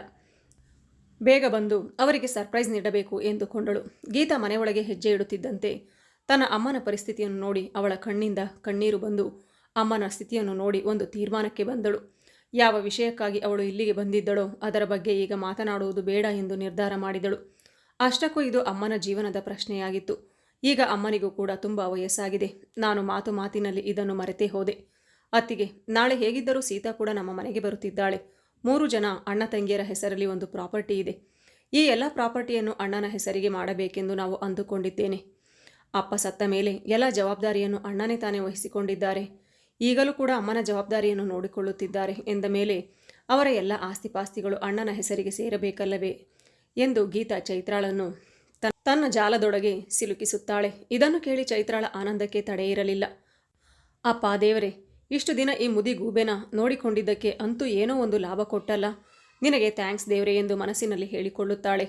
ಬೇಗ ಬಂದು ಅವರಿಗೆ ಸರ್ಪ್ರೈಸ್ ನೀಡಬೇಕು ಎಂದುಕೊಂಡಳು. ಗೀತಾ ಮನೆಯೊಳಗೆ ಹೆಜ್ಜೆ ಇಡುತ್ತಿದ್ದಂತೆ ತನ್ನ ಅಮ್ಮನ ಪರಿಸ್ಥಿತಿಯನ್ನು ನೋಡಿ ಅವಳ ಕಣ್ಣಿಂದ ಕಣ್ಣೀರು ಬಂದು ಅಮ್ಮನ ಸ್ಥಿತಿಯನ್ನು ನೋಡಿ ಒಂದು ತೀರ್ಮಾನಕ್ಕೆ ಬಂದಳು. ಯಾವ ವಿಷಯಕ್ಕಾಗಿ ಅವಳು ಇಲ್ಲಿಗೆ ಬಂದಿದ್ದಳೋ ಅದರ ಬಗ್ಗೆ ಈಗ ಮಾತನಾಡುವುದು ಬೇಡ ಎಂದು ನಿರ್ಧಾರ ಮಾಡಿದಳು. ಅಷ್ಟಕ್ಕೂ ಇದು ಅಮ್ಮನ ಜೀವನದ ಪ್ರಶ್ನೆಯಾಗಿತ್ತು. ಈಗ ಅಮ್ಮನಿಗೂ ಕೂಡ ತುಂಬ ವಯಸ್ಸಾಗಿದೆ. ನಾನು ಮಾತು ಮಾತಿನಲ್ಲಿ ಇದನ್ನು ಮರೆತೇ ಹೋದೆ. ಅತ್ತಿಗೆ, ನಾಳೆ ಹೇಗಿದ್ದರೂ ಸೀತಾ ಕೂಡ ನಮ್ಮ ಮನೆಗೆ ಬರುತ್ತಿದ್ದಾಳೆ. ಮೂರು ಜನ ಅಣ್ಣ ತಂಗಿಯರ ಹೆಸರಲ್ಲಿ ಒಂದು ಪ್ರಾಪರ್ಟಿ ಇದೆ. ಈ ಎಲ್ಲ ಪ್ರಾಪರ್ಟಿಯನ್ನು ಅಣ್ಣನ ಹೆಸರಿಗೆ ಮಾಡಬೇಕೆಂದು ನಾವು ಅಂದುಕೊಂಡಿದ್ದೇನೆ. ಅಪ್ಪ ಸತ್ತ ಮೇಲೆ ಎಲ್ಲ ಜವಾಬ್ದಾರಿಯನ್ನು ಅಣ್ಣನೇ ತಾನೇ ವಹಿಸಿಕೊಂಡಿದ್ದಾರೆ. ಈಗಲೂ ಕೂಡ ಅಮ್ಮನ ಜವಾಬ್ದಾರಿಯನ್ನು ನೋಡಿಕೊಳ್ಳುತ್ತಿದ್ದಾರೆ ಎಂದ ಮೇಲೆ ಅವರ ಎಲ್ಲ ಆಸ್ತಿಪಾಸ್ತಿಗಳು ಅಣ್ಣನ ಹೆಸರಿಗೆ ಸೇರಬೇಕಲ್ಲವೇ ಎಂದು ಗೀತಾ ಚೈತ್ರಾಳನ್ನು ತನ್ನ ಜಾಲದೊಳಗೆ ಸಿಲುಕಿಸುತ್ತಾಳೆ. ಇದನ್ನು ಕೇಳಿ ಚೈತ್ರಾಳ ಆನಂದಕ್ಕೆ ತಡೆಯಿರಲಿಲ್ಲ ಅಪ್ಪ ದೇವರೇ, ಇಷ್ಟು ದಿನ ಈ ಮುದಿ ಗೂಬೆನ ನೋಡಿಕೊಂಡಿದ್ದಕ್ಕೆ ಅಂತೂ ಏನೋ ಒಂದು ಲಾಭ ಕೊಟ್ಟಲ್ಲ. ನಿನಗೆ ಥ್ಯಾಂಕ್ಸ್ ದೇವರೇ ಎಂದು ಮನಸ್ಸಿನಲ್ಲಿ ಹೇಳಿಕೊಳ್ಳುತ್ತಾಳೆ.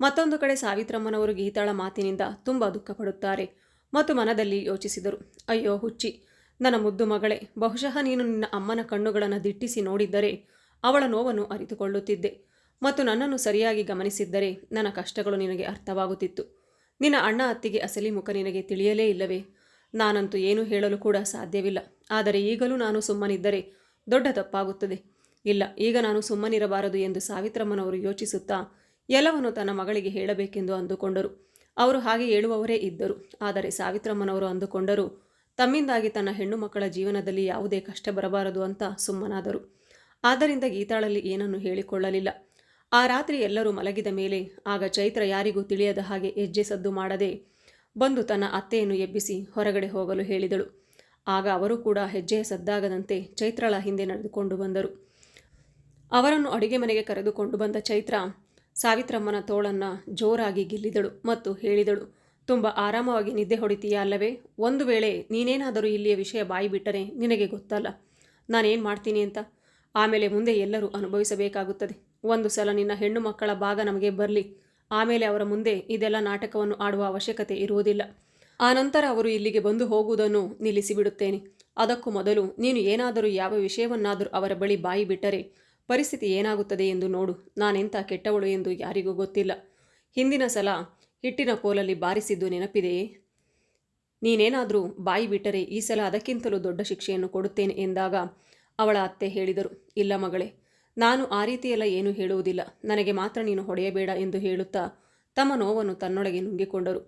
ಮತ್ತೊಂದು ಕಡೆ ಸಾವಿತ್ರಮ್ಮನವರು ಗೀತಾಳ ಮಾತಿನಿಂದ ತುಂಬ ದುಃಖಪಡುತ್ತಾರೆ ಮತ್ತು ಮನದಲ್ಲಿ ಯೋಚಿಸಿದರು. ಅಯ್ಯೋ ಹುಚ್ಚಿ, ನನ್ನ ಮುದ್ದು ಮಗಳೇ, ಬಹುಶಃ ನೀನು ನಿನ್ನ ಅಮ್ಮನ ಕಣ್ಣುಗಳನ್ನು ದಿಟ್ಟಿಸಿ ನೋಡಿದ್ದರೆ ಅವಳ ನೋವನ್ನು ಅರಿತುಕೊಳ್ಳುತ್ತಿದ್ದೆ. ಮತ್ತು ನನ್ನನ್ನು ಸರಿಯಾಗಿ ಗಮನಿಸಿದ್ದರೆ ನನ್ನ ಕಷ್ಟಗಳು ನಿನಗೆ ಅರ್ಥವಾಗುತ್ತಿತ್ತು. ನಿನ್ನ ಅಣ್ಣ ಅತ್ತಿಗೆ ಅಸಲಿ ಮುಖ ನಿನಗೆ ತಿಳಿಯಲೇ ಇಲ್ಲವೇ? ನಾನಂತೂ ಏನೂ ಹೇಳಲು ಕೂಡ ಸಾಧ್ಯವಿಲ್ಲ. ಆದರೆ ಈಗಲೂ ನಾನು ಸುಮ್ಮನಿದ್ದರೆ ದೊಡ್ಡ ತಪ್ಪಾಗುತ್ತದೆ. ಇಲ್ಲ, ಈಗ ನಾನು ಸುಮ್ಮನಿರಬಾರದು ಎಂದು ಸಾವಿತ್ರಮ್ಮನವರು ಯೋಚಿಸುತ್ತಾ ಎಲ್ಲವನ್ನು ತನ್ನ ಮಗಳಿಗೆ ಹೇಳಬೇಕೆಂದು ಅಂದುಕೊಂಡರು. ಅವರು ಹಾಗೆ ಹೇಳುವವರೇ ಇದ್ದರು. ಆದರೆ ಸಾವಿತ್ರಮ್ಮನವರು ಅಂದುಕೊಂಡರು, ತಮ್ಮಿಂದಾಗಿ ತನ್ನ ಹೆಣ್ಣು ಮಕ್ಕಳ ಜೀವನದಲ್ಲಿ ಯಾವುದೇ ಕಷ್ಟ ಬರಬಾರದು ಅಂತ ಸುಮ್ಮನಾದರು. ಆದ್ದರಿಂದ ಗೀತಾಳಲ್ಲಿ ಏನನ್ನು ಹೇಳಿಕೊಳ್ಳಲಿಲ್ಲ. ಆ ರಾತ್ರಿ ಎಲ್ಲರೂ ಮಲಗಿದ ಮೇಲೆ ಆಗ ಚೈತ್ರ ಯಾರಿಗೂ ತಿಳಿಯದ ಹಾಗೆ ಹೆಜ್ಜೆ ಸದ್ದು ಮಾಡದೆ ಬಂದು ತನ್ನ ಅತ್ತೆಯನ್ನು ಎಬ್ಬಿಸಿ ಹೊರಗಡೆ ಹೋಗಲು ಹೇಳಿದಳು. ಆಗ ಅವರು ಕೂಡ ಹೆಜ್ಜೆಯ ಸದ್ದಾಗದಂತೆ ಚೈತ್ರಳ ಹಿಂದೆ ನಡೆದುಕೊಂಡು ಬಂದರು. ಅವರನ್ನು ಅಡುಗೆ ಮನೆಗೆ ಕರೆದುಕೊಂಡು ಬಂದ ಚೈತ್ರ ಸಾವಿತ್ರಮ್ಮನ ತೋಳನ್ನು ಜೋರಾಗಿ ಗಿಲ್ಲಿದಳು ಮತ್ತು ಹೇಳಿದಳು, ತುಂಬ ಆರಾಮವಾಗಿ ನಿದ್ದೆ ಹೊಡಿತೀಯ ಅಲ್ಲವೇ? ಒಂದು ವೇಳೆ ನೀನೇನಾದರೂ ಇಲ್ಲಿಯ ವಿಷಯ ಬಾಯಿ ಬಿಟ್ಟರೆ ನಿನಗೆ ಗೊತ್ತಲ್ಲ. ನಾನೇನು ಮಾಡ್ತೀನಿ ಅಂತ? ಆಮೇಲೆ ಮುಂದೆ ಎಲ್ಲರೂ ಅನುಭವಿಸಬೇಕಾಗುತ್ತದೆ. ಒಂದು ಸಲ ನಿನ್ನ ಹೆಣ್ಣು ಮಕ್ಕಳ ಭಾಗ ನಮಗೆ ಬರಲಿ. ಆಮೇಲೆ ಅವರ ಮುಂದೆ ಇದೆಲ್ಲ ನಾಟಕವನ್ನು ಆಡುವ ಅವಶ್ಯಕತೆ ಇರುವುದಿಲ್ಲ. ಆನಂತರ ಅವರು ಇಲ್ಲಿಗೆ ಬಂದು ಹೋಗುವುದನ್ನು ನಿಲ್ಲಿಸಿಬಿಡುತ್ತೇನೆ. ಅದಕ್ಕೂ ಮೊದಲು ನೀನು ಏನಾದರೂ ಯಾವ ವಿಷಯವನ್ನಾದರೂ ಅವರ ಬಳಿ ಬಾಯಿ ಬಿಟ್ಟರೆ ಪರಿಸ್ಥಿತಿ ಏನಾಗುತ್ತದೆ ಎಂದು ನೋಡು. ನಾನೆಂಥ ಕೆಟ್ಟವಳು ಎಂದು ಯಾರಿಗೂ ಗೊತ್ತಿಲ್ಲ. ಹಿಂದಿನ ಸಲ ಹಿಟ್ಟಿನ ಕೋಲಲ್ಲಿ ಬಾರಿಸಿದ್ದು ನೆನಪಿದೆಯೇ? ನೀನೇನಾದರೂ ಬಾಯಿ ಬಿಟ್ಟರೆ ಈ ಸಲ ಅದಕ್ಕಿಂತಲೂ ದೊಡ್ಡ ಶಿಕ್ಷೆಯನ್ನು ಕೊಡುತ್ತೇನೆ ಎಂದಾಗ ಅವಳ ಅತ್ತೆ ಹೇಳಿದರು, ಇಲ್ಲ ಮಗಳೇ ನಾನು ಆ ರೀತಿಯೆಲ್ಲ ಏನೂ ಹೇಳುವುದಿಲ್ಲ. ನನಗೆ ಮಾತ್ರ ನೀನು ಹೊಡೆಯಬೇಡ ಎಂದು ಹೇಳುತ್ತಾ ತಮ್ಮ ನೋವನ್ನು ತನ್ನೊಳಗೆ ನುಂಗಿಕೊಂಡರು.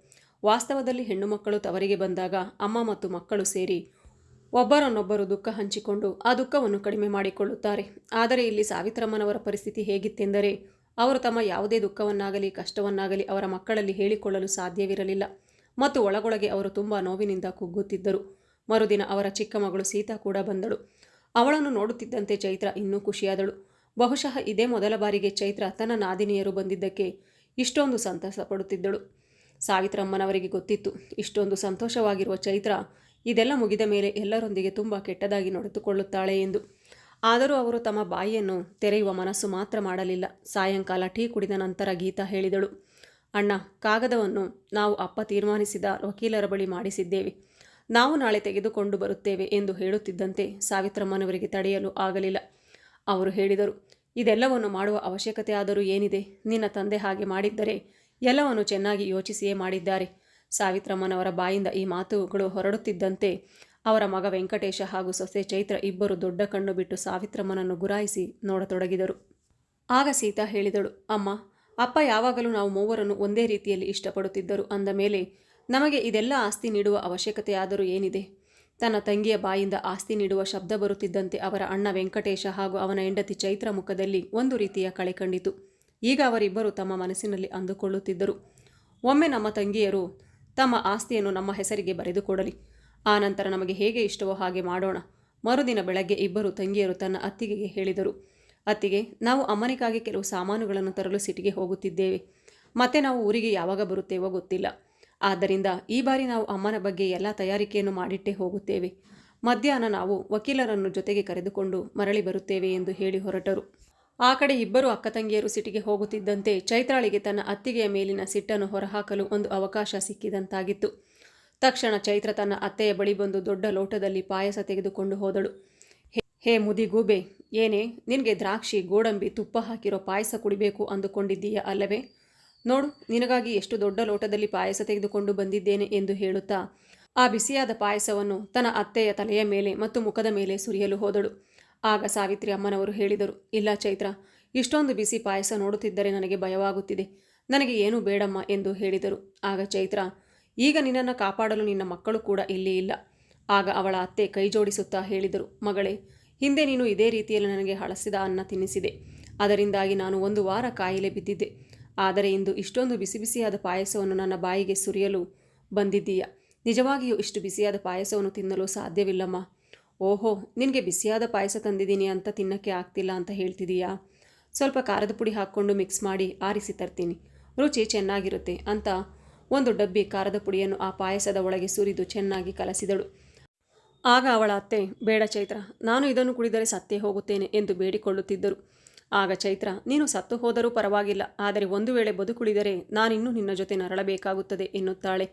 ವಾಸ್ತವದಲ್ಲಿ ಹೆಣ್ಣು ಮಕ್ಕಳು ತವರಿಗೆ ಬಂದಾಗ ಅಮ್ಮ ಮತ್ತು ಮಕ್ಕಳು ಸೇರಿ ಒಬ್ಬರನ್ನೊಬ್ಬರು ದುಃಖ ಹಂಚಿಕೊಂಡು ಆ ದುಃಖವನ್ನು ಕಡಿಮೆ ಮಾಡಿಕೊಳ್ಳುತ್ತಾರೆ. ಆದರೆ ಇಲ್ಲಿ ಸಾವಿತ್ರಮ್ಮನವರ ಪರಿಸ್ಥಿತಿ ಹೇಗಿತ್ತೆಂದರೆ, ಅವರು ತಮ್ಮ ಯಾವುದೇ ದುಃಖವನ್ನಾಗಲಿ ಕಷ್ಟವನ್ನಾಗಲಿ ಅವರ ಮಕ್ಕಳಲ್ಲಿ ಹೇಳಿಕೊಳ್ಳಲು ಸಾಧ್ಯವಿರಲಿಲ್ಲ ಮತ್ತು ಒಳಗೊಳಗೆ ಅವರು ತುಂಬ ನೋವಿನಿಂದ ಕುಗ್ಗುತ್ತಿದ್ದರು. ಮರುದಿನ ಅವರ ಚಿಕ್ಕ ಮಗಳು ಸೀತಾ ಕೂಡ ಬಂದಳು. ಅವಳನ್ನು ನೋಡುತ್ತಿದ್ದಂತೆ ಚೈತ್ರ ಇನ್ನೂ ಖುಷಿಯಾದಳು. ಬಹುಶಃ ಇದೇ ಮೊದಲ ಬಾರಿಗೆ ಚೈತ್ರ ತನ್ನ ನಾದಿನಿಯರು ಬಂದಿದ್ದಕ್ಕೆ ಇಷ್ಟೊಂದು ಸಂತಸ ಪಡುತ್ತಿದ್ದಳು. ಸಾವಿತ್ರಮ್ಮನವರಿಗೆ ಗೊತ್ತಿತ್ತು, ಇಷ್ಟೊಂದು ಸಂತೋಷವಾಗಿರುವ ಚೈತ್ರ ಇದೆಲ್ಲ ಮುಗಿದ ಮೇಲೆ ಎಲ್ಲರೊಂದಿಗೆ ತುಂಬ ಕೆಟ್ಟದಾಗಿ ನಡೆದುಕೊಳ್ಳುತ್ತಾಳೆ ಎಂದು. ಆದರೂ ಅವರು ತಮ್ಮ ಬಾಯಿಯನ್ನು ತೆರೆಯುವ ಮನಸ್ಸು ಮಾತ್ರ ಮಾಡಲಿಲ್ಲ. ಸಾಯಂಕಾಲ ಟೀ ಕುಡಿದ ನಂತರ ಗೀತಾ ಹೇಳಿದಳು, ಅಣ್ಣ, ಕಾಗದವನ್ನು ನಾವು ಅಪ್ಪ ತೀರ್ಮಾನಿಸಿದ ವಕೀಲರ ಬಳಿ ಮಾಡಿಸಿದ್ದೇವೆ. ನಾವು ನಾಳೆ ತೆಗೆದುಕೊಂಡು ಬರುತ್ತೇವೆ ಎಂದು ಹೇಳುತ್ತಿದ್ದಂತೆ ಸಾವಿತ್ರಮ್ಮನವರಿಗೆ ತಡೆಯಲು ಆಗಲಿಲ್ಲ. ಅವರು ಹೇಳಿದರು, ಇದೆಲ್ಲವನ್ನು ಮಾಡುವ ಅವಶ್ಯಕತೆ ಆದರೂ ಏನಿದೆ? ನಿನ್ನ ತಂದೆ ಹಾಗೆ ಮಾಡಿದ್ದರೆ ಎಲ್ಲವನ್ನು ಚೆನ್ನಾಗಿ ಯೋಚಿಸಿಯೇ ಮಾಡಿದ್ದಾರೆ. ಸಾವಿತ್ರಮ್ಮನವರ ಬಾಯಿಂದ ಈ ಮಾತುಗಳು ಹೊರಡುತ್ತಿದ್ದಂತೆ ಅವರ ಮಗ ವೆಂಕಟೇಶ ಹಾಗೂ ಸೊಸೆ ಚೈತ್ರ ಇಬ್ಬರು ದೊಡ್ಡ ಕಣ್ಣು ಬಿಟ್ಟು ಸಾವಿತ್ರಮ್ಮನನ್ನು ಗುರಾಯಿಸಿ ನೋಡತೊಡಗಿದರು. ಆಗ ಸೀತಾ ಹೇಳಿದಳು, ಅಮ್ಮ, ಅಪ್ಪ ಯಾವಾಗಲೂ ನಾವು ಮೂವರನ್ನು ಒಂದೇ ರೀತಿಯಲ್ಲಿ ಇಷ್ಟಪಡುತ್ತಿದ್ದರು. ಅಂದ ಮೇಲೆ, ನಮಗೆ ಇದೆಲ್ಲ ಆಸ್ತಿ ನೀಡುವ ಅವಶ್ಯಕತೆಯಾದರೂ ಏನಿದೆ? ತನ್ನ ತಂಗಿಯ ಬಾಯಿಂದ ಆಸ್ತಿ ನೀಡುವ ಶಬ್ದ ಬರುತ್ತಿದ್ದಂತೆ ಅವರ ಅಣ್ಣ ವೆಂಕಟೇಶ ಹಾಗೂ ಅವನ ಹೆಂಡತಿ ಚೈತ್ರ ಮುಖದಲ್ಲಿ ಒಂದು ರೀತಿಯ ಕಳೆ ಕಂಡಿತು. ಈಗ ಅವರಿಬ್ಬರು ತಮ್ಮ ಮನಸ್ಸಿನಲ್ಲಿ ಅಂದುಕೊಳ್ಳುತ್ತಿದ್ದರು. ಒಮ್ಮೆ ನಮ್ಮ ತಂಗಿಯರು ತಮ್ಮ ಆಸ್ತಿಯನ್ನು ನಮ್ಮ ಹೆಸರಿಗೆ ಬರೆದುಕೊಡಲಿ. ಆನಂತರ ನಮಗೆ ಹೇಗೆ ಇಷ್ಟವೋ ಹಾಗೆ ಮಾಡೋಣ. ಮರುದಿನ ಬೆಳಗ್ಗೆ ಇಬ್ಬರು ತಂಗಿಯರು ತನ್ನ ಅತ್ತಿಗೆಗೆ ಹೇಳಿದರು. ಅತ್ತಿಗೆ, ನಾವು ಅಮ್ಮನಿಗಾಗಿ ಕೆಲವು ಸಾಮಾನುಗಳನ್ನು ತರಲು ಸಿಟಿಗೆ ಹೋಗುತ್ತಿದ್ದೇವೆ. ಮತ್ತೆ ನಾವು ಊರಿಗೆ ಯಾವಾಗ ಬರುತ್ತೇವೋ ಗೊತ್ತಿಲ್ಲ. ಆದ್ದರಿಂದ ಈ ಬಾರಿ ನಾವು ಅಮ್ಮನ ಬಗ್ಗೆ ಎಲ್ಲ ತಯಾರಿಕೆಯನ್ನು ಮಾಡಿಟ್ಟೇ ಹೋಗುತ್ತೇವೆ. ಮಧ್ಯಾಹ್ನ ನಾವು ವಕೀಲರನ್ನು ಜೊತೆಗೆ ಕರೆದುಕೊಂಡು ಮರಳಿ ಬರುತ್ತೇವೆ ಎಂದು ಹೇಳಿ ಹೊರಟರು. ಆ ಕಡೆ ಇಬ್ಬರು ಅಕ್ಕ ತಂಗಿಯರು ಸಿಟಿಗೆ ಹೋಗುತ್ತಿದ್ದಂತೆ ಚೈತ್ರಾಳಿಗೆ ತನ್ನ ಅತ್ತಿಗೆಯ ಮೇಲಿನ ಸಿಟ್ಟನ್ನು ಹೊರಹಾಕಲು ಒಂದು ಅವಕಾಶ ಸಿಕ್ಕಿದಂತಾಗಿತ್ತು. ತಕ್ಷಣ ಚೈತ್ರ ತನ್ನ ಅತ್ತೆಯ ಬಳಿ ಬಂದು ದೊಡ್ಡ ಲೋಟದಲ್ಲಿ ಪಾಯಸ ತೆಗೆದುಕೊಂಡು ಹೋದಳು. ಹೇ- ಮುದಿಗೂಬೆ ಏನೇ, ನಿನಗೆ ದ್ರಾಕ್ಷಿ, ಗೋಡಂಬಿ, ತುಪ್ಪ ಹಾಕಿರೋ ಪಾಯಸ ಕುಡಿಬೇಕು ಅಂದುಕೊಂಡಿದ್ದೀಯ ಅಲ್ಲವೇ? ನೋಡು, ನಿನಗಾಗಿ ಎಷ್ಟು ದೊಡ್ಡ ಲೋಟದಲ್ಲಿ ಪಾಯಸ ತೆಗೆದುಕೊಂಡು ಬಂದಿದ್ದೇನೆ ಎಂದು ಹೇಳುತ್ತಾ, ಆ ಬಿಸಿಯಾದ ಪಾಯಸವನ್ನು ತನ್ನ ಅತ್ತೆಯ ತಲೆಯ ಮೇಲೆ ಮತ್ತು ಮುಖದ ಮೇಲೆ ಸುರಿಯಲು ಹೋದಳು. ಆಗ ಸಾವಿತ್ರಿ ಅಮ್ಮನವರು ಹೇಳಿದರು, ಇಲ್ಲ ಚೈತ್ರ, ಇಷ್ಟೊಂದು ಬಿಸಿ ಪಾಯಸ ನೋಡುತ್ತಿದ್ದರೆ ನನಗೆ ಭಯವಾಗುತ್ತಿದೆ, ನನಗೆ ಏನೂ ಬೇಡಮ್ಮ ಎಂದು ಹೇಳಿದರು. ಆಗ ಚೈತ್ರ, ಈಗ ನಿನ್ನನ್ನು ಕಾಪಾಡಲು ನಿನ್ನ ಮಕ್ಕಳು ಕೂಡ ಇಲ್ಲಿ ಇಲ್ಲ. ಆಗ ಅವಳ ಅತ್ತೆ ಕೈ ಜೋಡಿಸುತ್ತಾ ಹೇಳಿದರು, ಮಗಳೇ, ಹಿಂದೆ ನೀನು ಇದೇ ರೀತಿಯಲ್ಲಿ ನನಗೆ ಹಳಸಿದ ಅನ್ನ ತಿನ್ನಿಸಿದೆ, ಅದರಿಂದಾಗಿ ನಾನು ಒಂದು ವಾರ ಕಾಯಿಲೆ ಬಿದ್ದಿದ್ದೆ. ಆದರೆ ಇಂದು ಇಷ್ಟೊಂದು ಬಿಸಿ ಬಿಸಿಯಾದ ಪಾಯಸವನ್ನು ನನ್ನ ಬಾಯಿಗೆ ಸುರಿಯಲು ಬಂದಿದ್ದೀಯ? ನಿಜವಾಗಿಯೂ ಇಷ್ಟು ಬಿಸಿಯಾದ ಪಾಯಸವನ್ನು ತಿನ್ನಲು ಸಾಧ್ಯವಿಲ್ಲಮ್ಮ. ಓಹೋ, ನಿನಗೆ ಬಿಸಿಯಾದ ಪಾಯಸ ತಂದಿದ್ದೀನಿ ಅಂತ ತಿನ್ನಕ್ಕೆ ಆಗ್ತಿಲ್ಲ ಅಂತ ಹೇಳ್ತಿದೀಯಾ? ಸ್ವಲ್ಪ ಖಾರದ ಪುಡಿ ಹಾಕ್ಕೊಂಡು ಮಿಕ್ಸ್ ಮಾಡಿ ಆರಿಸಿ ತರ್ತೀನಿ. ರುಚಿ ಚೆನ್ನಾಗಿರುತ್ತೆ ಅಂತ ಒಂದು ಡಬ್ಬಿ ಖಾರದ ಪುಡಿಯನ್ನು ಆ ಪಾಯಸದ ಒಳಗೆ ಸುರಿದು ಚೆನ್ನಾಗಿ ಕಲಸಿದಳು. ಆಗ ಅವಳ ಅತ್ತೆ, ಬೇಡ ಚೈತ್ರ, ನಾನು ಇದನ್ನು ಕುಡಿದರೆ ಸತ್ತೇ ಹೋಗುತ್ತೇನೆ ಎಂದು ಬೇಡಿಕೊಳ್ಳುತ್ತಿದ್ದರು. ಆಗ ಚೈತ್ರ, ನೀನು ಸತ್ತು ಹೋದರೂ ಪರವಾಗಿಲ್ಲ, ಆದರೆ ಒಂದು ವೇಳೆ ಬದುಕುಳಿದರೆ ನಾನಿನ್ನೂ ನಿನ್ನ ಜೊತೆ ನರಳಬೇಕಾಗುತ್ತದೆ ಎನ್ನುತ್ತಾಳೆ.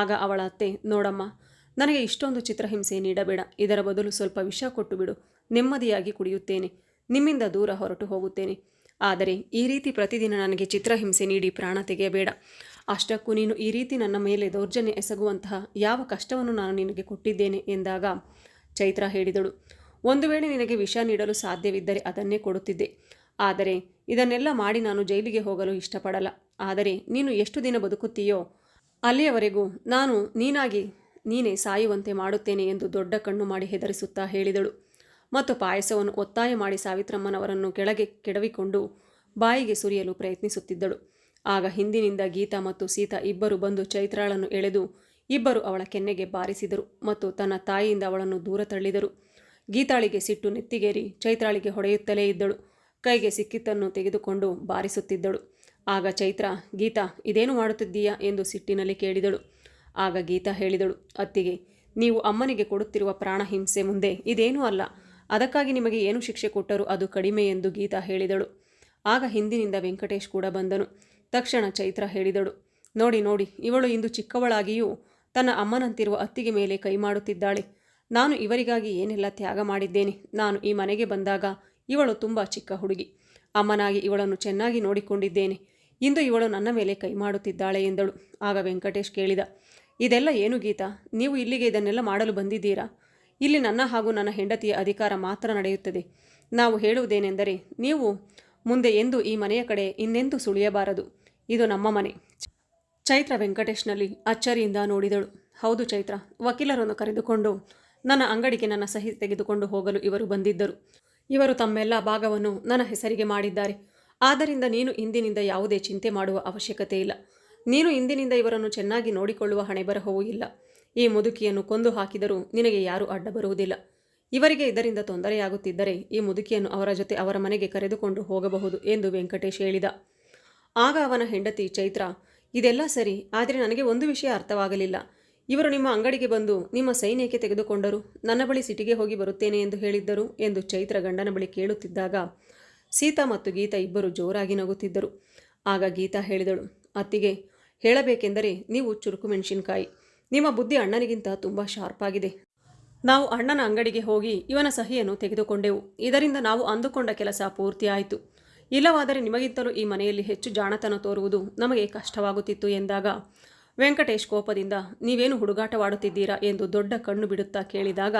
ಆಗ ಅವಳ ಅತ್ತೆ, ನೋಡಮ್ಮ, ನನಗೆ ಇಷ್ಟೊಂದು ಚಿತ್ರಹಿಂಸೆ ನೀಡಬೇಡ, ಇದರ ಬದಲು ಸ್ವಲ್ಪ ವಿಷ ಕೊಟ್ಟು ಬಿಡು ನೆಮ್ಮದಿಯಾಗಿ ಕುಡಿಯುತ್ತೇನೆ, ನಿಮ್ಮಿಂದ ದೂರ ಹೊರಟು ಹೋಗುತ್ತೇನೆ. ಆದರೆ ಈ ರೀತಿ ಪ್ರತಿದಿನ ನನಗೆ ಚಿತ್ರಹಿಂಸೆ ನೀಡಿ ಪ್ರಾಣ ತೆಗೆಯಬೇಡ. ಅಷ್ಟಕ್ಕೂ ನೀನು ಈ ರೀತಿ ನನ್ನ ಮೇಲೆ ದೌರ್ಜನ್ಯ ಎಸಗುವಂತಹ ಯಾವ ಕಷ್ಟವನ್ನು ನಾನು ನಿನಗೆ ಕೊಟ್ಟಿದ್ದೇನೆ ಎಂದಾಗ ಚೈತ್ರ ಹೇಳಿದಳು ಒಂದು ವೇಳೆ ನಿನಗೆ ವಿಷ ನೀಡಲು ಸಾಧ್ಯವಿದ್ದರೆ ಅದನ್ನೇ ಕೊಡುತ್ತಿದ್ದೆ. ಆದರೆ ಇದನ್ನೆಲ್ಲ ಮಾಡಿ ನಾನು ಜೈಲಿಗೆ ಹೋಗಲು ಇಷ್ಟಪಡಲ್ಲ. ಆದರೆ ನೀನು ಎಷ್ಟು ದಿನ ಬದುಕುತ್ತೀಯೋ, ಅಲ್ಲಿಯವರೆಗೂ ನಾನು ನೀನಾಗಿ ನೀನೇ ಸಾಯುವಂತೆ ಮಾಡುತ್ತೇನೆ ಎಂದು ದೊಡ್ಡ ಕಣ್ಣು ಮಾಡಿ ಹೆದರಿಸುತ್ತಾ ಹೇಳಿದಳು. ಮತ್ತು ಪಾಯಸವನ್ನು ಒತ್ತಾಯ ಮಾಡಿ ಸಾವಿತ್ರಮ್ಮನವರನ್ನು ಕೆಳಗೆ ಕೆಡವಿಕೊಂಡು ಬಾಯಿಗೆ ಸುರಿಯಲು ಪ್ರಯತ್ನಿಸುತ್ತಿದ್ದಳು. ಆಗ ಹಿಂದಿನಿಂದ ಗೀತಾ ಮತ್ತು ಸೀತಾ ಇಬ್ಬರು ಬಂದು ಚೈತ್ರಾಳನ್ನು ಎಳೆದು ಇಬ್ಬರು ಅವಳ ಕೆನ್ನೆಗೆ ಬಾರಿಸಿದರು ಮತ್ತು ತನ್ನ ತಾಯಿಯಿಂದ ಅವಳನ್ನು ದೂರ ತಳ್ಳಿದರು. ಗೀತಾಳಿಗೆ ಸಿಟ್ಟು ನೆತ್ತಿಗೇರಿ ಚೈತ್ರಾಳಿಗೆ ಹೊಡೆಯುತ್ತಲೇ ಇದ್ದಳು. ಕೈಗೆ ಸಿಕ್ಕಿತ್ತನ್ನು ತೆಗೆದುಕೊಂಡು ಬಾರಿಸುತ್ತಿದ್ದಳು. ಆಗ ಚೈತ್ರ, ಗೀತಾ, ಇದೇನು ಮಾಡುತ್ತಿದ್ದೀಯಾ? ಎಂದು ಸಿಟ್ಟಿನಲ್ಲಿ ಕೇಳಿದಳು. ಆಗ ಗೀತಾ ಹೇಳಿದಳು, ಅತ್ತಿಗೆ, ನೀವು ಅಮ್ಮನಿಗೆ ಕೊಡುತ್ತಿರುವ ಪ್ರಾಣ ಹಿಂಸೆ ಮುಂದೆ ಇದೇನೂ ಅಲ್ಲ. ಅದಕ್ಕಾಗಿ ನಿಮಗೆ ಏನು ಶಿಕ್ಷೆ ಕೊಟ್ಟರೂ ಅದು ಕಡಿಮೆ ಎಂದು ಗೀತಾ ಹೇಳಿದಳು. ಆಗ ಹಿಂದಿನಿಂದ ವೆಂಕಟೇಶ್ ಕೂಡ ಬಂದನು. ತಕ್ಷಣ ಚೈತ್ರ ಹೇಳಿದಳು, ನೋಡಿ ನೋಡಿ, ಇವಳು ಇಂದು ಚಿಕ್ಕವಳಾಗಿಯೂ ತನ್ನ ಅಮ್ಮನಂತಿರುವ ಅತ್ತಿಗೆ ಮೇಲೆ ಕೈ ಮಾಡುತ್ತಿದ್ದಾಳೆ. ನಾನು ಇವರಿಗಾಗಿ ಏನೆಲ್ಲ ತ್ಯಾಗ ಮಾಡಿದ್ದೇನೆ? ನಾನು ಈ ಮನೆಗೆ ಬಂದಾಗ ಇವಳು ತುಂಬ ಚಿಕ್ಕ ಹುಡುಗಿ. ಅಮ್ಮನಾಗಿ ಇವಳನ್ನು ಚೆನ್ನಾಗಿ ನೋಡಿಕೊಂಡಿದ್ದೇನೆ. ಇಂದು ಇವಳು ನನ್ನ ಮೇಲೆ ಕೈ ಮಾಡುತ್ತಿದ್ದಾಳೆ ಎಂದಳು. ಆಗ ವೆಂಕಟೇಶ್ ಕೇಳಿದ, ಇದೆಲ್ಲ ಏನು ಗೀತಾ? ನೀವು ಇಲ್ಲಿಗೆ ಇದನ್ನೆಲ್ಲ ಮಾಡಲು ಬಂದಿದ್ದೀರಾ? ಇಲ್ಲಿ ನನ್ನ ಹಾಗೂ ನನ್ನ ಹೆಂಡತಿಯ ಅಧಿಕಾರ ಮಾತ್ರ ನಡೆಯುತ್ತದೆ. ನಾವು ಹೇಳುವುದೇನೆಂದರೆ, ನೀವು ಮುಂದೆ ಎಂದು ಈ ಮನೆಯ ಕಡೆ ಇನ್ನೆಂದೂ ಸುಳಿಯಬಾರದು. ಇದು ನಮ್ಮ ಮನೆ. ಚೈತ್ರ ವೆಂಕಟೇಶ್ನಲ್ಲಿ ಅಚ್ಚರಿಯಿಂದ ನೋಡಿದಳು. ಹೌದು ಚೈತ್ರ, ವಕೀಲರನ್ನು ಕರೆದುಕೊಂಡು ನನ್ನ ಅಂಗಡಿಗೆ ನನ್ನ ಸಹಿ ತೆಗೆದುಕೊಂಡು ಹೋಗಲು ಇವರು ಬಂದಿದ್ದರು. ಇವರು ತಮ್ಮೆಲ್ಲ ಭಾಗವನ್ನು ನನ್ನ ಹೆಸರಿಗೆ ಮಾಡಿದ್ದಾರೆ. ಆದ್ದರಿಂದ ನೀನು ಇಂದಿನಿಂದ ಯಾವುದೇ ಚಿಂತೆ ಮಾಡುವ ಅವಶ್ಯಕತೆ ಇಲ್ಲ. ನೀನು ಇಂದಿನಿಂದ ಇವರನ್ನು ಚೆನ್ನಾಗಿ ನೋಡಿಕೊಳ್ಳುವ ಹಣೆ ಬರಹವೂ ಇಲ್ಲ. ಈ ಮುದುಕಿಯನ್ನು ಕೊಂದು ಹಾಕಿದರೂ ನಿನಗೆ ಯಾರೂ ಅಡ್ಡ ಬರುವುದಿಲ್ಲ. ಇವರಿಗೆ ಇದರಿಂದ ತೊಂದರೆಯಾಗುತ್ತಿದ್ದರೆ ಈ ಮುದುಕಿಯನ್ನು ಅವರ ಜೊತೆ ಅವರ ಮನೆಗೆ ಕರೆದುಕೊಂಡು ಹೋಗಬಹುದು ಎಂದು ವೆಂಕಟೇಶ್ ಹೇಳಿದ. ಆಗ ಅವನ ಹೆಂಡತಿ ಚೈತ್ರ, ಇದೆಲ್ಲ ಸರಿ, ಆದರೆ ನನಗೆ ಒಂದು ವಿಷಯ ಅರ್ಥವಾಗಲಿಲ್ಲ. ಇವರು ನಿಮ್ಮ ಅಂಗಡಿಗೆ ಬಂದು ನಿಮ್ಮ ಸೈನ್ಯಕ್ಕೆ ತೆಗೆದುಕೊಂಡರು. ನನ್ನ ಬಳಿ ಸಿಟಿಗೆ ಹೋಗಿ ಬರುತ್ತೇನೆ ಎಂದು ಹೇಳಿದ್ದರು ಎಂದು ಚೈತ್ರ ಗಂಡನ ಬಳಿ ಕೇಳುತ್ತಿದ್ದಾಗ ಸೀತಾ ಮತ್ತು ಗೀತಾ ಇಬ್ಬರು ಜೋರಾಗಿ ನಗುತ್ತಿದ್ದರು. ಆಗ ಗೀತಾ ಹೇಳಿದಳು, ಅತ್ತಿಗೆ, ಹೇಳಬೇಕೆಂದರೆ ನೀವು ಚುರುಕು ಮೆಣಸಿನಕಾಯಿ. ನಿಮ್ಮ ಬುದ್ಧಿ ಅಣ್ಣನಿಗಿಂತ ತುಂಬ ಶಾರ್ಪ್ ಆಗಿದೆ. ನಾವು ಅಣ್ಣನ ಅಂಗಡಿಗೆ ಹೋಗಿ ಇವನ ಸಹಿಯನ್ನು ತೆಗೆದುಕೊಂಡೆವು. ಇದರಿಂದ ನಾವು ಅಂದುಕೊಂಡ ಕೆಲಸ ಪೂರ್ತಿಯಾಯಿತು ಇಲ್ಲವಾದರೆ ನಿಮಗಿಂತಲೂ ಈ ಮನೆಯಲ್ಲಿ ಹೆಚ್ಚು ಜಾಣತನ ತೋರುವುದು ನಮಗೆ ಕಷ್ಟವಾಗುತ್ತಿತ್ತು ಎಂದಾಗ ವೆಂಕಟೇಶ್ ಕೋಪದಿಂದ, ನೀವೇನು ಹುಡುಗಾಟವಾಡುತ್ತಿದ್ದೀರಾ? ಎಂದು ದೊಡ್ಡ ಕಣ್ಣು ಬಿಡುತ್ತಾ ಕೇಳಿದಾಗ,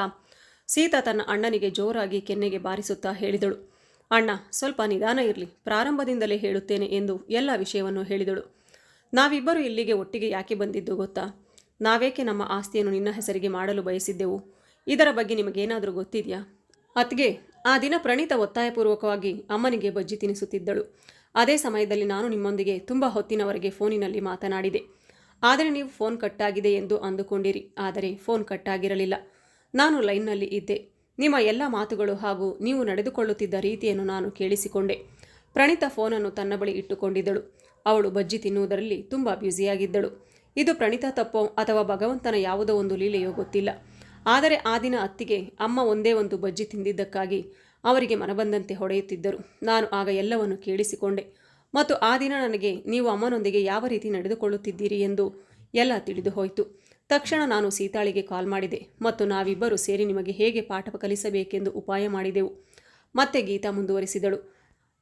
ಸೀತಾ ತನ್ನ ಅಣ್ಣನಿಗೆ ಜೋರಾಗಿ ಕೆನ್ನೆಗೆ ಬಾರಿಸುತ್ತಾ ಹೇಳಿದಳು. ಅಣ್ಣ, ಸ್ವಲ್ಪ ನಿಧಾನ ಇರಲಿ, ಪ್ರಾರಂಭದಿಂದಲೇ ಹೇಳುತ್ತೇನೆ ಎಂದು ಎಲ್ಲ ವಿಷಯವನ್ನು ಹೇಳಿದಳು. ನಾವಿಬ್ಬರು ಇಲ್ಲಿಗೆ ಒಟ್ಟಿಗೆ ಯಾಕೆ ಬಂದಿದ್ದು ಗೊತ್ತಾ? ನಾವೇಕೆ ನಮ್ಮ ಆಸ್ತಿಯನ್ನು ನಿನ್ನ ಹೆಸರಿಗೆ ಮಾಡಲು ಬಯಸಿದ್ದೆವು? ಇದರ ಬಗ್ಗೆ ನಿಮಗೇನಾದರೂ ಗೊತ್ತಿದೆಯಾ? ಅತ್ಗೆ ಆ ದಿನ ಪ್ರಣೀತ ಒತ್ತಾಯಪೂರ್ವಕವಾಗಿ ಅಮ್ಮನಿಗೆ ಬಜ್ಜಿ ತಿನಿಸುತ್ತಿದ್ದಳು. ಅದೇ ಸಮಯದಲ್ಲಿ ನಾನು ನಿಮ್ಮೊಂದಿಗೆ ತುಂಬ ಹೊತ್ತಿನವರೆಗೆ ಫೋನಿನಲ್ಲಿ ಮಾತನಾಡಿದೆ. ಆದರೆ ನೀವು ಫೋನ್ ಕಟ್ಟಾಗಿದೆ ಎಂದು ಅಂದುಕೊಂಡಿರಿ. ಆದರೆ ಫೋನ್ ಕಟ್ಟಾಗಿರಲಿಲ್ಲ. ನಾನು ಲೈನ್ನಲ್ಲಿ ಇದ್ದೆ. ನಿಮ್ಮ ಎಲ್ಲ ಮಾತುಗಳು ಹಾಗೂ ನೀವು ನಡೆದುಕೊಳ್ಳುತ್ತಿದ್ದ ರೀತಿಯನ್ನು ನಾನು ಕೇಳಿಸಿಕೊಂಡೆ. ಪ್ರಣೀತ ಫೋನನ್ನು ತನ್ನ ಬಳಿ ಇಟ್ಟುಕೊಂಡಿದ್ದಳು. ಅವಳು ಬಜ್ಜಿ ತಿನ್ನುವುದರಲ್ಲಿ ತುಂಬ ಬ್ಯುಸಿಯಾಗಿದ್ದಳು. ಇದು ಪ್ರಣೀತ ತಪ್ಪೋ ಅಥವಾ ಭಗವಂತನ ಯಾವುದೋ ಒಂದು ಲೀಲೆಯೋ ಗೊತ್ತಿಲ್ಲ. ಆದರೆ ಆ ದಿನ ಅತ್ತಿಗೆ ಅಮ್ಮ ಒಂದೇ ಒಂದು ಬಜ್ಜಿ ತಿಂದಿದ್ದಕ್ಕಾಗಿ ಅವರಿಗೆ ಮನಬಂದಂತೆ ಹೊಡೆಯುತ್ತಿದ್ದರು. ನಾನು ಆಗ ಎಲ್ಲವನ್ನು ಕೇಳಿಸಿಕೊಂಡೆ. ಮತ್ತು ಆ ದಿನ ನನಗೆ ನೀವು ಅಮ್ಮನೊಂದಿಗೆ ಯಾವ ರೀತಿ ನಡೆದುಕೊಳ್ಳುತ್ತಿದ್ದೀರಿ ಎಂದು ಎಲ್ಲ ತಿಳಿದು ಹೋಯಿತು. ತಕ್ಷಣ ನಾನು ಸೀತಾಳಿಗೆ ಕಾಲ್ ಮಾಡಿದೆ ಮತ್ತು ನಾವಿಬ್ಬರು ಸೇರಿ ನಿಮಗೆ ಹೇಗೆ ಪಾಠ ಕಲಿಸಬೇಕೆಂದು ಉಪಾಯ ಮಾಡಿದೆವು. ಮತ್ತೆ ಗೀತಾ ಮುಂದುವರಿಸಿದಳು.